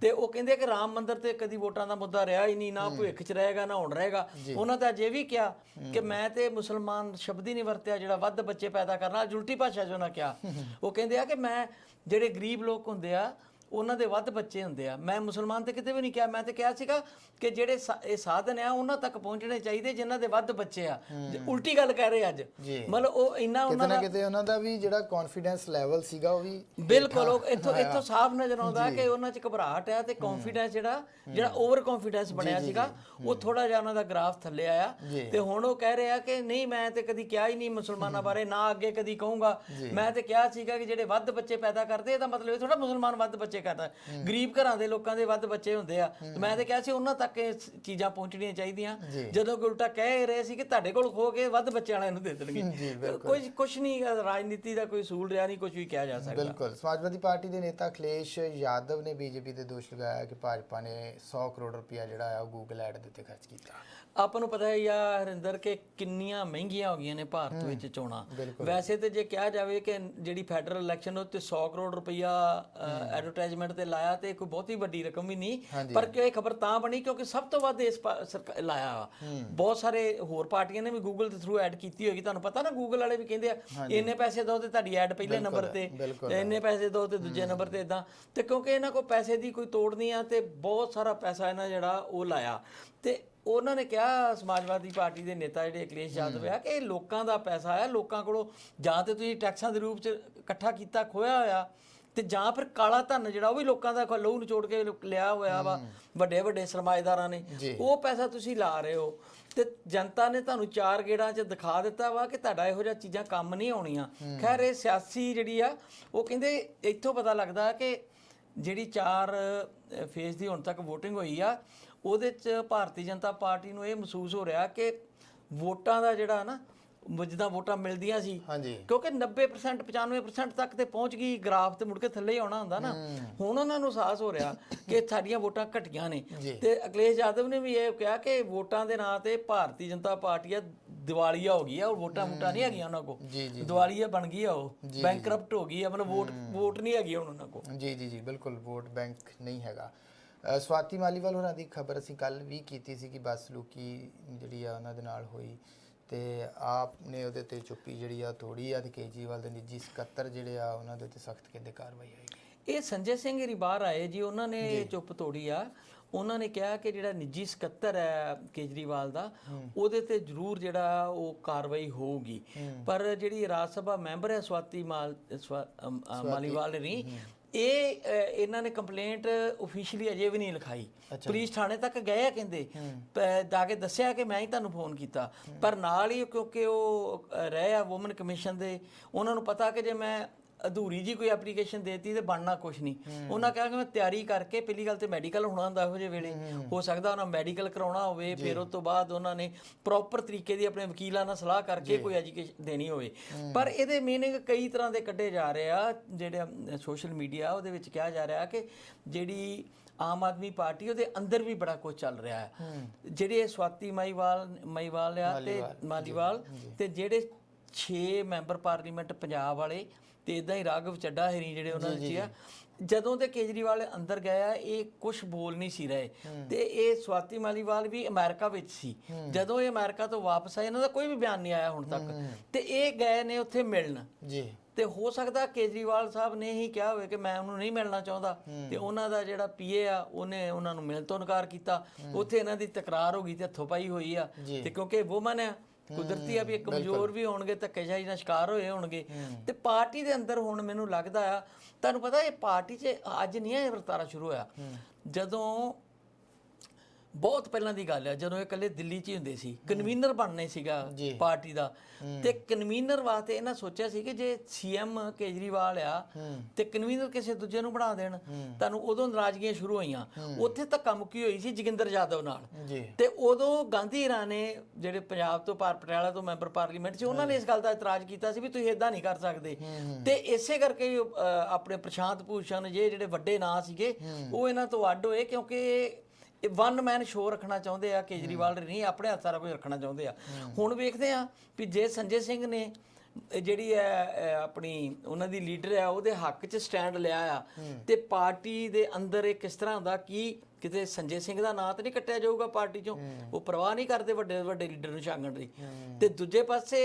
ਤੇ ਉਹ ਕਹਿੰਦੇ ਕਿ ਰਾਮ ਮੰਦਿਰ ਤੇ ਕਦੀ ਵੋਟਾਂ ਦਾ ਮੁੱਦਾ ਰਿਹਾ ਹੀ ਨਹੀਂ ਨਾ ਭਵਿੱਖ 'ਚ ਰਹੇਗਾ ਨਾ ਹੁਣ ਰਹੇਗਾ। ਉਹਨਾਂ ਤਾਂ ਅਜੇ ਵੀ ਕਿਹਾ ਕਿ ਮੈਂ ਤੇ ਮੁਸਲਮਾਨ ਸ਼ਬਦ ਹੀ ਨਹੀਂ ਵਰਤਿਆ ਜਿਹੜਾ ਵੱਧ ਬੱਚੇ ਪੈਦਾ ਕਰਨਾ ਉਲਟੀ ਭਾਸ਼ਾ 'ਚ ਉਹਨਾਂ ਕਿਹਾ। ਉਹ ਕਹਿੰਦੇ ਆ ਕਿ ਮੈਂ ਜਿਹੜੇ ਗਰੀਬ ਲੋਕ ਹੁੰਦੇ ਆ ਉਹਨਾਂ ਦੇ ਵੱਧ ਬੱਚੇ ਹੁੰਦੇ ਆ। ਮੈਂ ਮੁਸਲਮਾਨ ਤੇ ਕਿਤੇ ਵੀ ਨਹੀਂ ਕਿਹਾ ਮੈਂ ਤੇ ਕਿਹਾ ਸੀਗਾ ਕਿ ਜਿਹੜੇ ਸਾ- ਇਹ ਸਾਧਨ ਆ ਉਹਨਾਂ ਤੱਕ ਪਹੁੰਚਣੇ ਚਾਹੀਦੇ ਜਿਨ੍ਹਾਂ ਦੇ ਵੱਧ ਬੱਚੇ ਆ। ਜੇ ਉਲਟੀ ਗੱਲ ਕਰ ਰਹੇ ਅੱਜ। ਜੀ। ਮਤਲਬ ਉਹ ਇੰਨਾ ਕਿਤੇ ਉਹਨਾਂ ਨਾ ਦਾ ਕਿਤੇ ਉਹਨਾਂ ਦਾ ਵੀ ਜਿਹੜਾ ਕੌਨਫੀਡੈਂਸ ਲੈਵਲ ਸੀਗਾ ਉਹ ਵੀ ਬਿਲਕੁਲ ਉਹ ਇੱਥੋਂ ਇੱਥੋਂ ਸਾਫ਼ ਨਜ਼ਰ ਆਉਂਦਾ ਕਿ ਉਹਨਾਂ 'ਚ ਘਬਰਾਹਟ ਹੈ ਤੇ ਕੌਨਫੀਡੈਂਸ ਜਿਹੜਾ ਜਿਹੜਾ ਓਵਰ ਕੌਨਫੀਡੈਂਸ ਬਣਿਆ ਸੀਗਾ ਉਹ ਥੋੜਾ ਜਿਹਾ ਉਹਨਾਂ ਦਾ ਗ੍ਰਾਫ ਥੱਲੇ ਆਇਆ। ਤੇ ਹੁਣ ਉਹ ਕਹਿ ਰਿਹਾ ਕਿ ਨਹੀਂ ਮੈਂ ਤੇ ਕਦੀ ਕਿਹਾ ਹੀ ਨਹੀਂ ਮੁਸਲਮਾਨਾਂ ਬਾਰੇ ਨਾ ਅੱਗੇ ਕਦੀ ਕਹੂੰਗਾ। ਮੈਂ ਤੇ ਕਿਹਾ ਸੀਗਾ ਕਿ ਜਿਹੜੇ ਵੱਧ ਬੱਚੇ ਪੈਦਾ ਕਰਦੇ ਇਹਦਾ ਮਤਲਬ ਇਹ ਥੋੜਾ ਮੁਸਲਮਾਨ ਵੱਧ ਬੱਚੇ ਕਰਦਾ। ਗਰੀਬ ਘਰਾਂ ਦੇ ਲੋਕਾਂ ਦੇ ਵੱਧ ਬੱਚੇ ਹੁੰਦੇ ਆ। ਮੈਂ ਤੇ ਕਿਹਾ ਸੀ ਉਹਨਾਂ ਤੱਕ ਇਹ ਸ- ਚੀਜ਼ਾਂ ਪਹੁੰਚਣੀਆਂ ਚਾਹੀਦੀਆਂ। ਜਦੋਂ ਕਿ ਉਲਟਾ ਕਹਿ ਰਹੇ ਸੀ ਕਿ ਤੁਹਾਡੇ ਕੋਲ ਖੋ ਕੇ ਵੱਧ ਬੱਚੇ ਵਾਲਿਆਂ ਨੂੰ ਦੇ ਦੇਣਗੇ। ਕੋਈ ਕੁਝ ਨਹੀਂ ਰਾਜਨੀਤੀ ਦਾ ਕੋਈ ਸੂਲ ਰਿਹਾ ਨਹੀਂ ਕੁਝ ਵੀ ਕਿਹਾ ਜਾ ਸਕਦਾ। ਬਿਲਕੁਲ। ਸਮਾਜਵਾਦੀ ਪਾਰਟੀ ਦੇ ਨੇਤਾ ਅਖਿਲੇਸ਼ ਯਾਦਵ ਨੇ ਬੀਜੇਪੀ ਤੇ ਦੋਸ਼ ਲਗਾਇਆ ਕਿ ਭਾਜਪਾ ਨੇ 100 ਕਰੋੜ ਰੁਪਇਆ ਜਿਹੜਾ ਆ ਉਹ ਗੂਗਲ ਐਡ ਦੇ ਉੱਤੇ ਖਰਚ ਕੀਤਾ। ਆਪਾਂ ਨੂੰ ਪਤਾ ਹੈ ਯਾ ਹਰਿੰਦਰ ਕਿ ਕਿੰਨੀਆਂ ਮਹਿੰਗੀਆਂ ਹੋ ਗਈਆਂ ਨੇ ਭਾਰਤ ਵਿੱਚ ਚੋਣਾਂ। ਵੈਸੇ ਤੇ ਜੇ ਕਿਹਾ ਜਾਵੇ ਕਿ ਜਿਹੜੀ ਫੈਡਰਲ ਇਲੈਕਸ਼ਨ ਉੱਤੇ 100 ਕਰੋੜ ਰੁਪਈਆ ਐਡਵਰਟਾਈਜ਼ਮੈਂਟ ਤੇ ਲਾਇਆ ਤੇ ਕੋਈ ਬਹੁਤੀ ਵੱਡੀ ਰਕਮ ਵੀ ਨਹੀਂ। ਪਰ ਕਿ ਇਹ ਖਬਰ ਤਾਂ ਬਣੀ ਕਿਉਂਕਿ ਸਭ ਤੋਂ ਵੱਧ ਇਸ ਪਾ- ਸਰਕਾ- ਲਾਇਆ ਬਹੁਤ ਸਾਰੇ ਹੋਰ ਪਾਰਟੀਆਂ ਨੇ ਵੀ ਗੂਗਲ ਦੇ ਥਰੂ ਐਡ ਕੀਤੀ ਹੋਏਗੀ। ਤੁਹਾਨੂੰ ਪਤਾ ਨਾ ਗੂਗਲ ਵਾਲੇ ਵੀ ਕਹਿੰਦੇ ਆ ਇੰਨੇ ਪੈਸੇ ਦਿਓ ਤੇ ਤੁਹਾਡੀ ਐਡ ਪਹਿਲੇ ਨੰਬਰ ਤੇ ਤੇ ਇੰਨੇ ਪੈਸੇ ਦਿਓ ਤੇ ਦੂਜੇ ਨੰਬਰ ਤੇ ਇਦਾਂ ਤੇ ਕਿਉਂਕਿ ਇਹਨਾਂ ਕੋਲ ਪੈਸੇ ਦੀ ਕੋਈ ਤੋੜ ਨਹੀਂ ਆ ਤੇ ਬਹੁਤ ਸਾਰਾ ਪੈਸਾ ਇਹਨਾਂ ਜਿਹੜਾ ਉਹ ਲਾਇਆ। ਤੇ ਉਹਨਾਂ ਨੇ ਕਿਹਾ ਸਮਾਜਵਾਦੀ ਪਾਰਟੀ ਦੇ ਨੇਤਾ ਜਿਹੜੇ ਅਖਿਲੇਸ਼ ਯਾਦਵ ਆ ਕਿ ਇਹ ਲੋਕਾਂ ਦਾ ਪੈਸਾ ਆ ਲੋਕਾਂ ਕੋਲੋਂ ਜਾਂ ਤੇ ਤੁਸੀਂ ਟੈਕਸਾਂ ਦੇ ਰੂਪ ਚ ਇਕੱਠਾ ਕੀਤਾ ਖੋਇਆ ਹੋਇਆ ਤੇ ਜਾਂ ਫਿਰ ਕਾਲਾ ਧਨ ਜਿਹੜਾ ਉਹ ਵੀ ਲੋਕਾਂ ਦਾ ਲਹੂ ਨਿਚੋੜ ਕੇ ਲਿਆ ਹੋਇਆ ਵਾ ਵੱਡੇ ਵੱਡੇ ਸਰਮਾਏਦਾਰਾਂ ਨੇ ਉਹ ਪੈਸਾ ਤੁਸੀਂ ਲਾ ਰਹੇ ਹੋ। ਤੇ ਜਨਤਾ ਨੇ ਤੁਹਾਨੂੰ ਚਾਰ ਗੇੜਾਂ 'ਚ ਦਿਖਾ ਦਿੱਤਾ ਵਾ ਕਿ ਤੁਹਾਡਾ ਇਹੋ ਜਿਹਾ ਚੀਜ਼ਾਂ ਕੰਮ ਨਹੀਂ ਆਉਣੀਆਂ। ਖੈਰ ਇਹ ਸਿਆਸੀ ਜਿਹੜੀ ਆ ਉਹ ਕਹਿੰਦੇ ਇੱਥੋਂ ਪਤਾ ਲੱਗਦਾ ਕਿ ਜਿਹੜੀ ਚਾਰ ਫੇਜ਼ ਦੀ ਹੁਣ ਤੱਕ VOTING ਹੋਈ ਆ ਉਹਦੇ 'ਚ ਭਾਰਤੀ ਜਨਤਾ ਪਾਰਟੀ ਨੂੰ ਇਹ ਮਹਿਸੂਸ ਹੋ ਰਿਹਾ ਕਿ ਵੋਟਾਂ ਦਾ ਜਿਹੜਾ ਨਾ ਜਿੱਦਾਂ ਵੋਟਾਂ ਮਿਲਦੀਆਂ ਸੀ ਕਿਉਂਕਿ 90% 95% ਤੱਕ ਤੇ ਪਹੁੰਚ ਗਈ ਗ੍ਰਾਫ ਤੇ ਮੁੜ ਕੇ ਥੱਲੇ ਹੀ ਆਉਣਾ ਹੁੰਦਾ ਨਾ। ਹੁਣ ਉਹਨਾਂ ਨੂੰ ਅਹਿਸਾਸ ਹੋ ਰਿਹਾ ਕਿ ਸਾਡੀਆਂ ਵੋਟਾਂ ਘਟੀਆਂ ਨੇ। ਤੇ ਅਖਿਲੇਸ਼ ਯਾਦਵ ਨੇ ਵੀ ਇਹ ਕਿਹਾ ਕਿ ਵੋਟਾਂ ਦੇ ਨਾਂ ਤੇ ਭਾਰਤੀ ਜਨਤਾ ਪਾਰਟੀ ਆ ਦਿਵਾਲੀਆ ਹੋ ਗਈ ਆ ਉਹ ਵੋਟਾਂ ਵੋਟਾਂ ਨਹੀਂ ਹੈਗੀਆਂ ਉਹਨਾਂ ਜੀ ਦਿਵਾਲੀਆ ਬਣ ਗਈ ਆ ਉਹ ਬੈਂਕਰਪਟ ਹੋ ਗਈ ਆ ਮਤਲਬ ਵੋਟ ਵੋਟ ਨਹੀਂ ਹੈਗੀ ਹੁਣ ਉਹਨਾਂ ਕੋਲ। ਜੀ ਜੀ ਜੀ ਬਿਲਕੁਲ ਵੋਟ ਬੈਂਕ ਨਹੀਂ ਹੈਗਾ। ਸਵਾਤੀ ਮਾਲੀਵਾਲ ਹੋਰਾਂ ਦੀ ਖਬਰ ਅਸੀਂ ਕੱਲ ਵੀ ਕੀਤੀ ਸੀ ਕਿ ਬੱਸ ਲੁਕੀ ਜਿਹੜੀ ਆ ਉਹਨਾਂ ਦੇ ਨਾਲ ਹੋਈ ਤੇ ਆਪ ਨੇ ਉਹਦੇ ਤੇ ਚੁੱਪੀ ਜਿਹੜੀ ਆ ਤੋੜੀ ਆ ਤੇ ਕੇਜੀਵਾਲ ਦੇ ਨਿੱਜੀ ਸਕੱਤਰ ਜਿਹੜੇ ਆ ਉਹਨਾਂ ਦੇ ਉੱਤੇ ਸਖਤ ਕਹਿੰਦੇ ਕਾਰਵਾਈ ਹੋਈ ਇਹ ਸੰਜੇ ਸਿੰਘ ਹਰੀ ਬਾਹਰ ਆਏ ਜੀ ਉਹਨਾਂ ਨੇ ਚੁੱਪ ਤੋੜੀ ਆ। ਉਹਨਾਂ ਨੇ ਕਿਹਾ ਕਿ ਜਿਹੜਾ ਨਿੱਜੀ ਸਕੱਤਰ ਹੈ ਕੇਜਰੀਵਾਲ ਦਾ ਉਹਦੇ ਤੇ ਜ਼ਰੂਰ ਜਿਹੜਾ ਉਹ ਕਾਰਵਾਈ ਹੋਊਗੀ। ਪਰ ਜਿਹੜੀ ਰਾਜ ਸਭਾ ਮੈਂਬਰ ਹੈ ਸਵਾਤੀ ਮਾਲ ਮਾਲੀਵਾਲ ਨੇ ਇਹ ਅ, ਇਹਨਾਂ ਨੇ ਕੰਪਲੇਂਟ ਆਫੀਸ਼ੀਅਲੀ ਅਜੇ ਵੀ ਨਹੀਂ ਲਿਖਾਈ। ਪੁਲਿਸ ਥਾਣੇ ਤੱਕ ਗਏ ਆ ਕਹਿੰਦੇ। ਪ- ਜਾ ਕੇ ਦੱਸਿਆ ਕਿ ਮੈਂ ਹੀ ਤੁਹਾਨੂੰ ਫੋਨ ਕੀਤਾ। ਪਰ ਨਾਲ ਹੀ ਕਿਉਂਕਿ ਉਹ ਅ, ਰਹੇ ਆ ਔਮਨ ਕਮਿਸ਼ਨ ਦੇ ਉਹਨਾਂ ਨੂੰ ਪਤਾ ਕਿ ਜੇ ਮੈਂ ਅਧੂਰੀ ਜੀ ਕੋਈ ਐਪਲੀਕੇਸ਼ਨ ਦੇਤੀ ਤੇ ਬਣਨਾ ਕੁਝ ਨਹੀਂ। ਉਹਨਾਂ ਕਿਹਾ ਕਿ ਮੈਂ ਤਿਆਰੀ ਕਰਕੇ ਪਹਿਲੀ ਗੱਲ ਤੇ ਮੈਡੀਕਲ ਹੋਣਾ ਹੁੰਦਾ ਇਹੋ ਜਿਹੇ ਵੇਲੇ। ਹੋ। ਸਕਦਾ ਉਹਨਾਂ ਮੈਡੀਕਲ ਕਰਾਉਣਾ ਹੋਵੇ ਫਿਰ ਉਸ ਤੋਂ ਬਾਅਦ ਉਹਨਾਂ ਨੇ ਪ੍ਰੋਪਰ ਤਰੀਕੇ ਦੀ ਆਪਣੇ ਵਕੀਲਾਂ ਨਾਲ ਸਲਾਹ ਕਰਕੇ ਕੋਈ ਐਜੂਕੇਸ਼ਨ ਦੇਣੀ ਹੋਵੇ। ਪਰ ਇਹਦੇ ਮੀਨਿੰਗ ਕਈ ਤਰ੍ਹਾਂ ਦੇ ਕੱਢੇ ਜਾ ਰਹੇ ਆ ਜਿਹੜੇ ਸੋਸ਼ਲ ਮੀਡੀਆ ਉਹਦੇ ਵਿੱਚ ਕਿਹਾ ਜਾ ਰਿਹਾ ਕਿ ਜਿਹੜੀ ਆਮ ਆਦਮੀ ਪਾਰਟੀ ਉਹਦੇ ਅੰਦਰ ਵੀ ਬੜਾ ਕੁਝ ਚੱਲ ਰਿਹਾ ਹੈ। ਜਿਹੜੇ ਸਵਾਤੀ ਮਾਈਵਾਲ ਮਾਈਵਾਲ ਆ ਤੇ ਮਾਲੀਵਾਲ। ਤੇ ਜਿਹੜੇ 6 ਮੈਂਬਰ ਪਾਰਲੀਮੈਂਟ ਪੰਜਾਬ ਵਾਲੇ ਤੇ ਇਦਾਂ ਹੀ ਰਾਘਵ ਚੱਡਾ ਹਰੀ ਜਿਹੜੇ ਉਹਨਾਂ ਵਿੱਚ ਹੀ ਆ ਜਦੋਂ ਤੇ ਕੇਜਰੀਵਾਲ ਅੰਦਰ ਗਏ ਆ ਇਹ ਕੁਝ ਬੋਲ ਨਹੀਂ ਸੀ ਰਹੇ। ਤੇ ਇਹ ਸਵਾਤੀ ਮਾਲੀਵਾਲ ਵੀ ਅਮਰੀਕਾ ਵਿੱਚ ਸੀ। ਜਦੋਂ ਇਹ ਅਮਰੀਕਾ ਤੋਂ ਵਾਪਸ ਆਏ ਇਹਨਾਂ ਦਾ ਕੋਈ ਵੀ ਬਿਆਨ ਨਹੀਂ ਆਇਆ ਹੁਣ ਤੱਕ। ਤੇ ਇਹ ਗਏ ਨੇ ਉੱਥੇ ਮਿਲਣ। ਜੀ। ਤੇ ਹੋ ਸਕਦਾ ਕੇਜਰੀਵਾਲ ਸਾਹਿਬ ਨੇ ਹੀ ਕਿਹਾ ਹੋਵੇ ਕਿ ਮੈਂ ਉਹਨੂੰ ਨਹੀਂ ਮਿਲਣਾ ਚਾਹੁੰਦਾ। ਤੇ ਉਹਨਾਂ ਦਾ ਜਿਹੜਾ ਪੀਏ ਆ ਉਹਨੇ ਉਹਨਾਂ ਨੂੰ ਮਿਲਣ ਤੋਂ ਇਨਕਾਰ ਕੀਤਾ। ਉੱਥੇ ਇਹਨਾਂ ਦੀ ਤਕਰਾਰ ਹੋ ਗਈ ਤੇ ਹੱਥੋਂ ਪਾਈ ਹੋਈ ਆ। ਤੇ ਕਿਉਂਕਿ ਵੂਮਨ ਆ ਕੁਦਰਤੀ ਆ ਵੀ ਇਹ ਕਮਜ਼ੋਰ ਵੀ ਹੋਣਗੇ ਧੱਕੇਸ਼ਾਹੀ ਦਾ ਸ਼ਿਕਾਰ ਹੋਏ ਹੋਣਗੇ। ਤੇ ਪਾਰਟੀ ਦੇ ਅੰਦਰ ਹੁਣ ਮੈਨੂੰ ਲੱਗਦਾ ਆ ਤੁਹਾਨੂੰ ਪਤਾ ਇਹ ਪਾਰਟੀ 'ਚ ਅੱਜ ਨਹੀਂ ਇਹ ਵਰਤਾਰਾ ਸ਼ੁਰੂ ਹੋਇਆ। ਜਦੋਂ ਬਹੁਤ ਪਹਿਲਾਂ ਦੀ ਗੱਲ ਹੈ ਜਦੋਂ ਇਹ ਇਕੱਲੇ ਦਿੱਲੀ 'ਚ ਹੀ ਹੁੰਦੇ ਸੀ ਕਨਵੀਨਰ ਬਣਨੇ ਸੀਗਾ ਪਾਰਟੀ ਦਾ। ਤੇ ਕਨਵੀਨਰ ਵਾਸਤੇ ਇਹਨਾਂ ਸੋਚਿਆ ਸੀ ਕਿ ਜੇ ਸੀਐਮ ਕੇਜਰੀਵਾਲ ਆ ਤੇ ਕਨਵੀਨਰ ਕਿਸੇ ਦੂਜੇ ਨੂੰ ਬਣਾ ਦੇਣ ਤੁਹਾਨੂੰ ਉਦੋਂ ਨਾਰਾਜ਼ਗੀਆਂ ਸ਼ੁਰੂ ਹੋਈਆਂ। ਉੱਥੇ ਧੱਕਾ ਮੁੱਕੀ ਹੋਈ ਸੀ ਜੋਗਿੰਦਰ ਯਾਦਵ ਨਾਲ? ਤੇ ਉਦੋਂ ਗਾਂਧੀ ਰਾਣੇ ਜਿਹੜੇ ਪੰਜਾਬ ਤੋਂ ਪਾਰ ਪਟਿਆਲਾ ਤੋਂ ਮੈਂਬਰ ਪਾਰਲੀਮੈਂਟ ਸੀ ਉਹਨਾਂ ਨੇ ਇਸ ਗੱਲ ਦਾ ਇਤਰਾਜ਼ ਕੀਤਾ ਸੀ ਵੀ ਤੁਸੀਂ ਇਦਾਂ ਨਹੀਂ ਕਰ ਸਕਦੇ। ਤੇ ਇਸੇ ਕਰਕੇ ਆਪਣੇ ਪ੍ਰਸ਼ਾਂਤ ਭੂਸ਼ਣ ਜੇ ਜਿਹੜੇ ਵੱਡੇ ਨਾਂ ਸੀਗੇ ਉਹ ਇਹਨਾਂ ਤੋਂ ਅੱਡ ਹੋਏ ਕਿਉਂਕਿ ਇਹ ਵਨ ਮੈਨ ਸ਼ੋਅ ਰੱਖਣਾ ਚਾਹੁੰਦੇ ਆ ਕੇਜਰੀਵਾਲ ਨਹੀਂ ਆਪਣੇ ਹੱਥ ਸਾਰਾ ਕੁਝ ਰੱਖਣਾ ਚਾਹੁੰਦੇ ਆ। ਹੁਣ ਵੇਖਦੇ ਆ ਵੀ ਜੇ ਸੰਜੇ ਸਿੰਘ ਨੇ ਜਿਹੜੀ ਹੈ ਆਪਣੀ ਉਹਨਾਂ ਦੀ ਲੀਡਰ ਹੈ ਉਹਦੇ ਹੱਕ 'ਚ ਸਟੈਂਡ ਲਿਆ ਆ ਤੇ ਪਾਰਟੀ ਦੇ ਅੰਦਰ ਇਹ ਕਿਸ ਤਰ੍ਹਾਂ ਦਾ ਕੀ ਕਿਤੇ ਸੰਜੇ ਸਿੰਘ ਦਾ ਨਾਂ ਤਾਂ ਨਹੀਂ ਕੱਟਿਆ ਜਾਊਗਾ ਪਾਰਟੀ 'ਚੋਂ ਉਹ ਪਰਵਾਹ ਨਹੀਂ ਕਰਦੇ ਵੱਡੇ ਵੱਡੇ ਲੀਡਰ ਨੂੰ ਛਾਂਗਣ ਦੀ। ਤੇ ਦੂਜੇ ਪਾਸੇ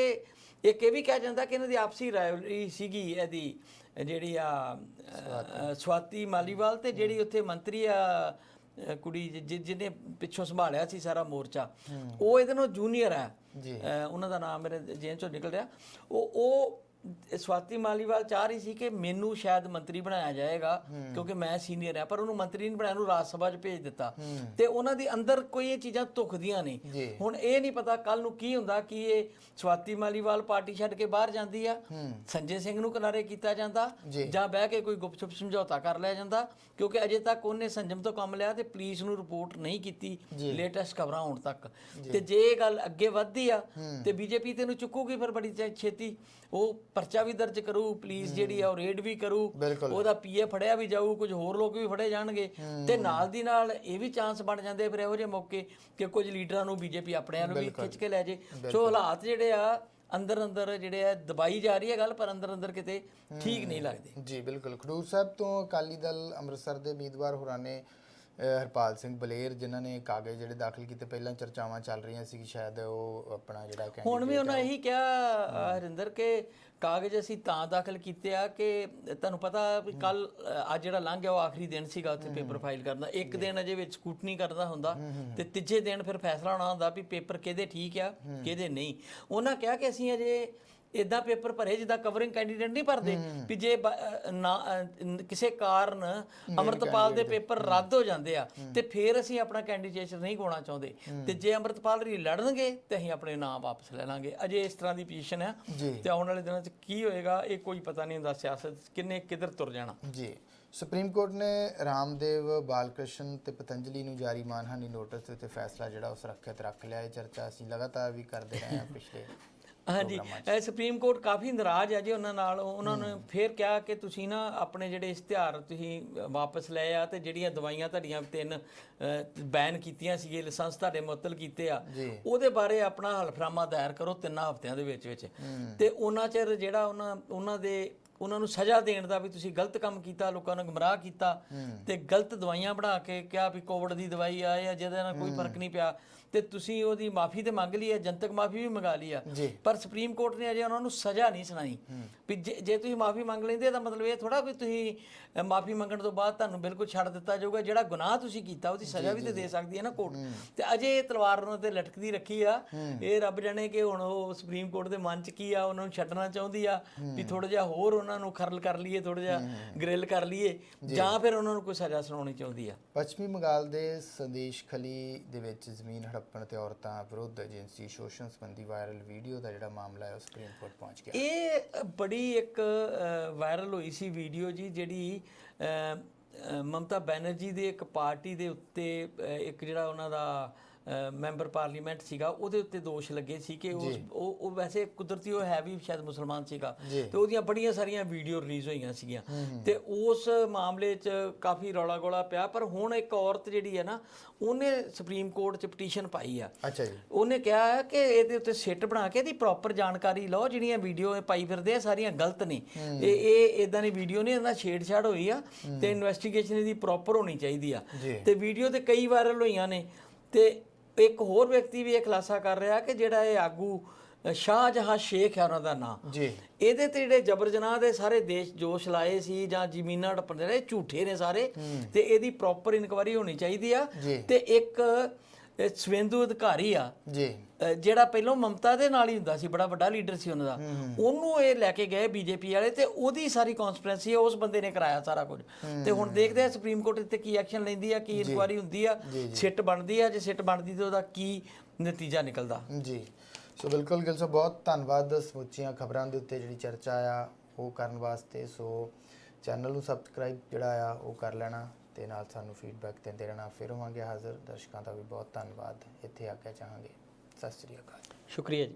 ਇੱਕ ਇਹ ਵੀ ਕਿਹਾ ਜਾਂਦਾ ਕਿ ਇਹਨਾਂ ਦੀ ਆਪਸੀ ਰਾਇਵਲਰੀ ਸੀਗੀ ਇਹਦੀ ਜਿਹੜੀ ਆ ਸਵਾਤੀ। ਮਾਲੀਵਾਲ ਤੇ ਜਿਹੜੀ ਉੱਥੇ ਮੰਤਰੀ ਆ ਕੁੜੀ ਜਿ- ਜਿਹਨੇ ਪਿੱਛੋਂ ਸੰਭਾਲਿਆ ਸੀ ਸਾਰਾ ਮੋਰਚਾ ਉਹ ਇਹਦੇ ਨਾਲੋਂ ਜੂਨੀਅਰ ਹੈ। ਜੀ। ਅਹ, ਉਹਨਾਂ ਦਾ ਨਾਮ ਮੇਰੇ ਜੇਨ ਚੋਂ ਨਿਕਲ ਰਿਹਾ। ਉਹ ਉਹ ਸਵਾਤੀ ਮਾਲੀਵਾਲ ਚਾਹ ਰਹੀ ਸੀ ਕਿ ਮੈਨੂੰ ਸ਼ਾਇਦ ਮੰਤਰੀ ਬਣਾਇਆ ਜਾਏਗਾ ਕਿਉਂਕਿ ਮੈਂ ਸੀਨੀਅਰ ਹਾਂ ਪਰ ਉਹਨੂੰ ਮੰਤਰੀ ਨਹੀਂ ਬਣਾਇਆ ਉਹਨੂੰ ਰਾਜ ਸਭਾ 'ਚ ਭੇਜ ਦਿੱਤਾ। ਤੇ ਉਹਨਾਂ ਦੀ ਅੰਦਰ ਕੋਈ ਇਹ ਚੀਜ਼ਾਂ ਧੁਖਦੀਆਂ। ਨਹੀਂ। ਹੁਣ ਇਹ ਨਹੀਂ ਪਤਾ ਕੱਲ ਨੂੰ ਕੀ ਹੁੰਦਾ ਕਿ ਇਹ ਸਵਾਤੀ ਮਾਲੀਵਾਲ ਪਾਰਟੀ ਛੱਡ ਕੇ ਬਾਹਰ ਜਾਂਦੀ ਆ ਸੰਜੇ ਸਿੰਘ ਨੂੰ ਕਿਨਾਰੇ ਕੀਤਾ ਜਾਂਦਾ ਜੀ। ਬਹਿ ਕੇ ਕੋਈ ਗੁਪਚੁਪ ਸਮਝੌਤਾ ਕਰ ਲਿਆ ਜਾਂਦਾ ਕਿਉਂਕਿ ਅਜੇ ਤੱਕ ਉਹਨੇ ਸੰਜਮ ਤੋਂ ਕੰਮ ਲਿਆ ਤੇ ਪੁਲਿਸ ਨੂੰ ਰਿਪੋਰਟ ਨਹੀਂ ਕੀਤੀ ਲੇਟੈਸਟ ਖਬਰਾਂ ਹੋਣ ਤੱਕ। ਤੇ ਜੇ ਇਹ ਗੱਲ ਅੱਗੇ ਵੱਧਦੀ ਆ ਤੇ ਬੀਜੇਪੀ ਤੇ ਨੂੰ ਚੁੱਕੂਗੀ ਫਿਰ ਬੜੀ ਛੇਤੀ। ਉਹ ਪਰਚਾ ਵੀ ਦਰਜ ਕਰੂ ਪੁਲਿਸ ਜਿਹੜੀ ਆ ਉਹ ਰੇਡ ਵੀ ਕਰੂ। ਉਹਦਾ ਪੀਏ ਫੜਿਆ ਵੀ ਜਾਊ ਕੁਝ ਹੋਰ ਲੋਕ ਵੀ ਫੜੇ ਜਾਣਗੇ। ਤੇ ਨਾਲ ਦੀ ਨਾਲ ਇਹ ਵੀ ਚਾਂਸ ਬਣ ਜਾਂਦੇ ਫਿਰ ਇਹੋ ਜਿਹੇ ਮੌਕੇ ਕਿ ਕੁਝ ਲੀਡਰਾਂ ਨੂੰ ਬੀਜੇਪੀ ਆਪਣੇ ਵੱਲ ਵੀ ਖਿੱਚ ਕੇ ਲੈ ਜੇ। ਸੋ ਹਾਲਾਤ ਜਿਹੜੇ ਆ ਅੰਦਰ ਅੰਦਰ ਜਿਹੜੇ ਆ ਦਬਾਈ ਜਾ ਰਹੀ ਹੈ ਗੱਲ ਪਰ ਅੰਦਰ ਅੰਦਰ ਕਿਤੇ ਠੀਕ ਨਹੀਂ ਲੱਗਦੇ। ਜੀ ਬਿਲਕੁਲ। ਖਡੂਰ ਸਾਹਿਬ ਤੋਂ ਅਕਾਲੀ ਦਲ ਅੰਮ੍ਰਿਤਸਰ ਦੇ ਉਮੀਦਵਾਰ ਹੋਰਾਂ ਨੇ ਹਰਪਾਲ ਸਿੰਘ ਬਲੇਰ ਜਿਨ੍ਹਾਂ ਨੇ ਕਾਗਜ਼ ਜਿਹੜੇ ਦਾਖਲ ਕੀਤੇ ਪਹਿਲਾਂ ਚਰਚਾਵਾਂ ਚੱਲ ਰਹੀਆਂ ਸੀ ਕਿ ਸ਼ਾਇਦ ਉਹ ਆਪਣਾ ਜਿਹੜਾ ਕਹਿੰਦੇ ਹੁਣ ਵੀ ਉਹਨਾਂ ਇਹੀ ਕਿਹਾ ਹਰਿੰਦਰ ਕਿ ਕਾਗਜ਼ ਅਸੀਂ ਤਾਂ ਦਾਖਲ ਕੀਤੇ ਆ ਕਿ ਤੁਹਾਨੂੰ ਪਤਾ ਵੀ ਕੱਲ ਅੱਜ ਜਿਹੜਾ ਲੰਘ ਗਿਆ ਉਹ ਆਖਰੀ ਦਿਨ ਸੀਗਾ ਉੱਥੇ ਪੇਪਰ ਫਾਈਲ ਕਰਨ ਦਾ। ਇੱਕ ਦਿਨ ਅਜੇ ਵਿੱਚ ਸਕੂਟਨੀ ਕਰਦਾ ਹੁੰਦਾ ਤੇ ਤੀਜੇ ਦਿਨ ਫਿਰ ਫੈਸਲਾ ਹੋਣਾ ਹੁੰਦਾ ਵੀ ਪੇਪਰ ਕਿਹਦੇ ਠੀਕ ਆ ਕਿਹਦੇ ਨਹੀਂ। ਉਹਨਾਂ ਕਿਹਾ ਕਿ ਅਸੀਂ ਅਜੇ ਇਦਾਂ ਪੇਪਰ ਭਰੇ ਜਿੱਦਾਂ ਕਵਰਿੰਗ ਕੈਂਡੀਡੇਟ ਨਹੀਂ ਭਰਦੇ ਵੀ ਜੇ ਬ- ਅ, ਨਾ ਅ, ਕਿਸੇ ਕਾਰਨ ਅਮਰਤਪਾਲ ਦੇ ਪੇਪਰ ਰੱਦ ਹੋ ਜਾਂਦੇ ਆ ਤੇ ਫਿਰ ਅਸੀਂ ਆਪਣਾ ਕੈਂਡੀਡੇਟ ਨਹੀਂ ਕੋਣਾ ਚਾਹੁੰਦੇ। ਤੇ ਜੇ ਅਮਰਤਪਾਲ ਰੀ ਲੜਨਗੇ ਤੇ ਅਸੀਂ ਆਪਣੇ ਨਾਮ ਵਾਪਸ ਲੈ ਲਾਂਗੇ। ਅਜੇ ਇਸ ਤਰ੍ਹਾਂ ਦੀ ਪੋਜੀਸ਼ਨ ਜੀ। ਤੇ ਆਉਣ ਵਾਲੇ ਦਿਨਾਂ 'ਚ ਕੀ ਹੋਏਗਾ ਇਹ ਕੋਈ ਪਤਾ ਨਹੀਂ ਹੁੰਦਾ ਸਿਆਸਤ ਕਿੰਨੇ ਕਿੱਧਰ ਤੁਰ ਜਾਣਾ। ਜੀ। ਸੁਪਰੀਮ ਕੋਰਟ ਨੇ ਰਾਮਦੇਵ ਬਾਲਕ੍ਰਿਸ਼ਨ ਤੇ ਪਤੰਜਲੀ ਨੂੰ ਜਾਰੀ ਮਾਨਹਾਨੀ ਨੋਟਿਸ ਦੇ ਉੱਤੇ ਫੈਸਲਾ ਜਿਹੜਾ ਉਹ ਸੁਰੱਖਿਅਤ ਰੱਖ ਲਿਆ ਇਹ ਚਰਚਾ ਅਸੀਂ ਲਗਾਤਾਰ ਵੀ ਕਰਦੇ ਰਹੇ ਹਾਂ ਪਿਛਲੇ ਹਾਂਜੀ ਇਹ ਸੁਪਰੀਮ ਕੋਰਟ ਕਾਫੀ ਨਾਰਾਜ਼ ਹੈ ਜੀ ਉਹਨਾਂ ਨਾਲ। ਉਹਨਾਂ ਨੇ ਫੇਰ ਕਿਹਾ ਕਿ ਤੁਸੀਂ ਨਾ ਆਪਣੇ ਜਿਹੜੇ ਇਸ਼ਤਿਹਾਰ ਤੁਸੀਂ ਵਾਪਸ ਲਏ ਆ ਤੇ ਜਿਹੜੀਆਂ ਦਵਾਈਆਂ ਤੁਹਾਡੀਆਂ ਤਿੰਨ ਬੈਨ ਕੀਤੀਆਂ ਸੀਗੇ ਲਾਇਸੈਂਸ ਤੁਹਾਡੇ ਮੁਅੱਤਲ ਕੀਤੇ ਆ। ਉਹਦੇ ਬਾਰੇ ਆਪਣਾ ਹਲਫਨਾਮਾ ਦਾਇਰ ਕਰੋ ਤਿੰਨਾਂ ਹਫ਼ਤਿਆਂ ਦੇ ਵਿੱਚ ਵਿੱਚ। ਤੇ ਉਹਨਾਂ ਚਿਰ ਜਿਹੜਾ ਉਹਨਾਂ ਉਹਨਾਂ ਦੇ ਉਹਨਾਂ ਨੂੰ ਸਜ਼ਾ ਦੇਣ ਦਾ ਵੀ ਤੁਸੀਂ ਗਲਤ ਕੰਮ ਕੀਤਾ ਲੋਕਾਂ ਨੂੰ ਗੁੰਮਰਾਹ ਕੀਤਾ ਤੇ ਗਲਤ ਦਵਾਈਆਂ ਬਣਾ ਕੇ ਕਿਹਾ ਵੀ ਕੋਵਿਡ ਦੀ ਦਵਾਈ ਆ ਜਾਂ ਜਿਹਦੇ ਨਾਲ ਕੋਈ ਫ਼ਰਕ ਨਹੀਂ ਪਿਆ। ਤੇ ਤੁਸੀਂ ਉਹਦੀ ਮਾਫੀ ਤੇ ਮੰਗ ਲਈ ਹੈ ਜਨਤਕ ਮਾਫੀ ਵੀ ਮੰਗਾ ਲਈ ਆ। ਪਰ ਸੁਪਰੀਮ ਕੋਰਟ ਨੇ ਅਜੇ ਉਹਨਾਂ ਨੂੰ ਸਜ਼ਾ ਨਹੀਂ ਸੁਣਾਈ। ਵੀ ਜੇ ਤੁਸੀਂ ਮਾਫੀ ਮੰਗ ਲੈਂਦੇ ਤਾਂ ਮਤਲਬ ਇਹ ਥੋੜਾ ਵੀ ਤੁਸੀਂ ਮਾਫੀ ਮੰਗਣ ਤੋਂ ਬਾਅਦ ਤੁਹਾਨੂੰ ਬਿਲਕੁਲ ਛੱਡ ਦਿੱਤਾ ਜਾਊਗਾ। ਜਿਹੜਾ ਗੁਨਾਹ ਤੁਸੀਂ ਕੀਤਾ ਉਹਦੀ ਸਜ਼ਾ ਵੀ ਤੇ ਦੇ ਸਕਦੀ ਹੈ ਨਾ ਕੋਰਟ। ਤੇ ਅਜੇ ਇਹ ਤਲਵਾਰ ਉਹਨਾਂ ਤੇ ਲਟਕਦੀ ਰੱਖੀ ਆ। ਇਹ ਰੱਬ ਜਾਣੇ ਕਿ ਹੁਣ ਉਹ ਸੁਪਰੀਮ ਕੋਰਟ ਦੇ ਮਨ 'ਚ ਕੀ ਆ ਉਹਨਾਂ ਨੂੰ ਛੱਡਣਾ ਚਾਹੁੰਦੀ ਆ ਵੀ ਥੋੜਾ ਜਿਹਾ ਹੋਰ ਉਹਨਾਂ ਨੂੰ ਖਰਲ ਕਰ ਲਈਏ ਥੋੜਾ ਜਿਹਾ ਗ੍ਰਿਲ ਕਰ ਲਈਏ ਜਾਂ। ਫਿਰ ਉਹਨਾਂ ਨੂੰ ਕੋਈ ਸਜ਼ਾ ਸੁਣਾਉਣੀ ਚਾਹੁੰਦੀ ਆ। ਪੱਛਮੀ ਬੰਗਾਲ ਦੇ ਸੰਦੇਸ਼ ਖਲੀ ਦੇ ਵਿੱਚ ਜ਼ਮੀਨ ਹੜੱਪਣ ਤੇ ਔਰਤਾਂ ਵਿਰੁੱਧ ਏਜੰਸੀ ਸ਼ੋਸ਼ਣ ਸੰਬੰਧੀ ਵਾਇਰਲ ਵੀਡੀਓ ਦਾ ਜਿਹੜਾ ਮਾਮਲਾ ਹੈ, ਉਹ ਸੁਪਰੀਮ ਕੋਰਟ ਪਹੁੰਚ ਗਿਆ। ਇਹ ਬੜੀ ਇੱਕ ਵਾਇਰਲ ਹੋਈ ਸੀ ਵੀਡੀਓ ਜੀ, ਜਿਹੜੀ ਮਮਤਾ ਬੈਨਰਜੀ ਦੇ ਇੱਕ ਪਾਰਟੀ ਦੇ ਉੱਤੇ ਇੱਕ ਜਿਹੜਾ ਉਹਨਾਂ ਦਾ ਮੈਂਬਰ ਪਾਰਲੀਮੈਂਟ ਸੀਗਾ ਉਹਦੇ ਉੱਤੇ ਦੋਸ਼ ਲੱਗੇ ਸੀ ਕਿ ਉਸ ਉਹ ਉਹ ਵੈਸੇ ਕੁਦਰਤੀ ਉਹ ਹੈ ਵੀ ਸ਼ਾਇਦ ਮੁਸਲਮਾਨ ਸੀਗਾ। ਤੇ ਉਹਦੀਆਂ ਬੜੀਆਂ ਸਾਰੀਆਂ ਵੀਡੀਓ ਰਿਲੀਜ਼ ਹੋਈਆਂ ਸੀਗੀਆਂ। ਤੇ ਉਸ ਮਾਮਲੇ 'ਚ ਕਾਫੀ ਰੌਲਾ ਗੋਲਾ ਪਿਆ ਪਰ ਹੁਣ ਇੱਕ ਔਰਤ ਜਿਹੜੀ ਹੈ ਨਾ ਉਹਨੇ ਸੁਪਰੀਮ ਕੋਰਟ 'ਚ ਪਟੀਸ਼ਨ ਪਾਈ ਆ। ਅੱਛਾ ਜੀ। ਉਹਨੇ ਕਿਹਾ ਹੈ ਕਿ ਇਹਦੇ ਉੱਤੇ ਸਿੱਟ ਬਣਾ ਕੇ ਇਹਦੀ ਪ੍ਰੋਪਰ ਜਾਣਕਾਰੀ ਲਓ ਜਿਹੜੀਆਂ ਵੀਡੀਓ ਪਾਈ ਫਿਰਦੇ ਆ ਸਾਰੀਆਂ ਗਲਤ ਨੇ। ਇਹ ਇਹ ਇਦਾਂ ਦੀ ਵੀਡੀਓ ਨਹੀਂ ਇਹਨਾਂ ਛੇੜਛਾੜ ਹੋਈ ਆ ਤੇ ਇਨਵੈਸਟੀਗੇਸ਼ਨ ਇਹਦੀ ਪ੍ਰੋਪਰ ਹੋਣੀ ਚਾਹੀਦੀ ਆ। ਤੇ ਵੀਡੀਓ ਤੇ ਕਈ ਵਾਇਰਲ ਹੋਈਆਂ ਨੇ। ਤੇ ਇੱਕ ਹੋਰ ਵਿਅਕਤੀ ਵੀ ਇਹ ਖੁਲਾਸਾ ਕਰ ਰਿਹਾ ਕਿ ਜਿਹੜਾ ਇਹ ਆਗੂ ਅ, ਸ਼ਾਹਜਹਾਂ ਸ਼ੇਖ ਹੈ ਉਹਨਾਂ ਦਾ ਨਾਮ ਜੀ। ਇਹਦੇ ਤੇ ਜਿਹੜੇ ਜਬਰ ਜਨਾਹ ਦੇ ਸਾਰੇ ਦੇਸ਼ ਜੋਸ਼ ਲਾਏ ਸੀ ਜਾਂ ਜ਼ਮੀਨਾਂ ਹੜਪਣ ਦੇ ਰਹੇ ਝੂਠੇ ਨੇ ਸਾਰੇ ਤੇ ਇਹਦੀ ਪ੍ਰੋਪਰ ਇਨਕੁਆਰੀ ਹੋਣੀ ਚਾਹੀਦੀ ਆ। ਤੇ ਇੱਕ ਇਹ ਸਵੇਂਦੂ ਅਧਿਕਾਰੀ ਆ। ਜੀ। ਜਿਹੜਾ ਪਹਿਲਾਂ ਮਮਤਾ ਦੇ ਨਾਲ ਹੀ ਹੁੰਦਾ ਸੀ ਬੜਾ ਵੱਡਾ ਲੀਡਰ ਸੀ ਉਹਨਾਂ ਦਾ। ਉਹਨੂੰ ਇਹ ਲੈ ਕੇ ਗਏ ਬੀਜੇਪੀ ਵਾਲੇ ਤੇ ਉਹਦੀ ਸਾਰੀ ਕਨਸਪੀਰੈਂਸੀ ਉਸ ਬੰਦੇ ਨੇ ਕਰਾਇਆ ਸਾਰਾ ਕੁਝ। ਤੇ ਹੁਣ ਦੇਖਦੇ ਆ ਸੁਪਰੀਮ ਕੋਰਟ ਇੱਥੇ ਕੀ ਐਕਸ਼ਨ ਲੈਂਦੀ ਆ ਕੀ ਇਨਕੁਆਰੀ ਹੁੰਦੀ ਆ ਸਿੱਟ ਬਣਦੀ ਆ ਜੇ ਸਿੱਟ ਬਣਦੀ ਤੇ ਉਹਦਾ ਕੀ ਨਤੀਜਾ ਨਿਕਲਦਾ। ਜੀ। ਸੋ ਬਿਲਕੁਲ ਗਿਲ ਸਾਹਿਬ ਬਹੁਤ ਧੰਨਵਾਦ ਸਮੁੱਚੀਆਂ ਖਬਰਾਂ ਦੇ ਉੱਤੇ ਜਿਹੜੀ ਚਰਚਾ ਆ ਉਹ ਕਰਨ ਵਾਸਤੇ। ਸੋ ਚੈਨਲ ਨੂੰ ਸਬਸਕ੍ਰਾਈਬ ਜਿਹੜਾ ਆ ਉਹ ਕਰ ਲੈਣਾ। ਤੇ ਨਾਲ ਸਾਨੂੰ ਫੀਡਬੈਕ ਦਿੰਦੇ ਰਹਿਣਾ। ਫਿਰ ਹੋਵਾਂਗੇ ਹਾਜ਼ਰ। ਦਰਸ਼ਕਾਂ ਦਾ ਵੀ ਬਹੁਤ ਧੰਨਵਾਦ। ਇੱਥੇ ਆ ਕੇ ਚਾਹਾਂਗੇ। ਸਤਿ ਸ੍ਰੀ ਅਕਾਲ। ਸ਼ੁਕਰੀਆ ਜੀ।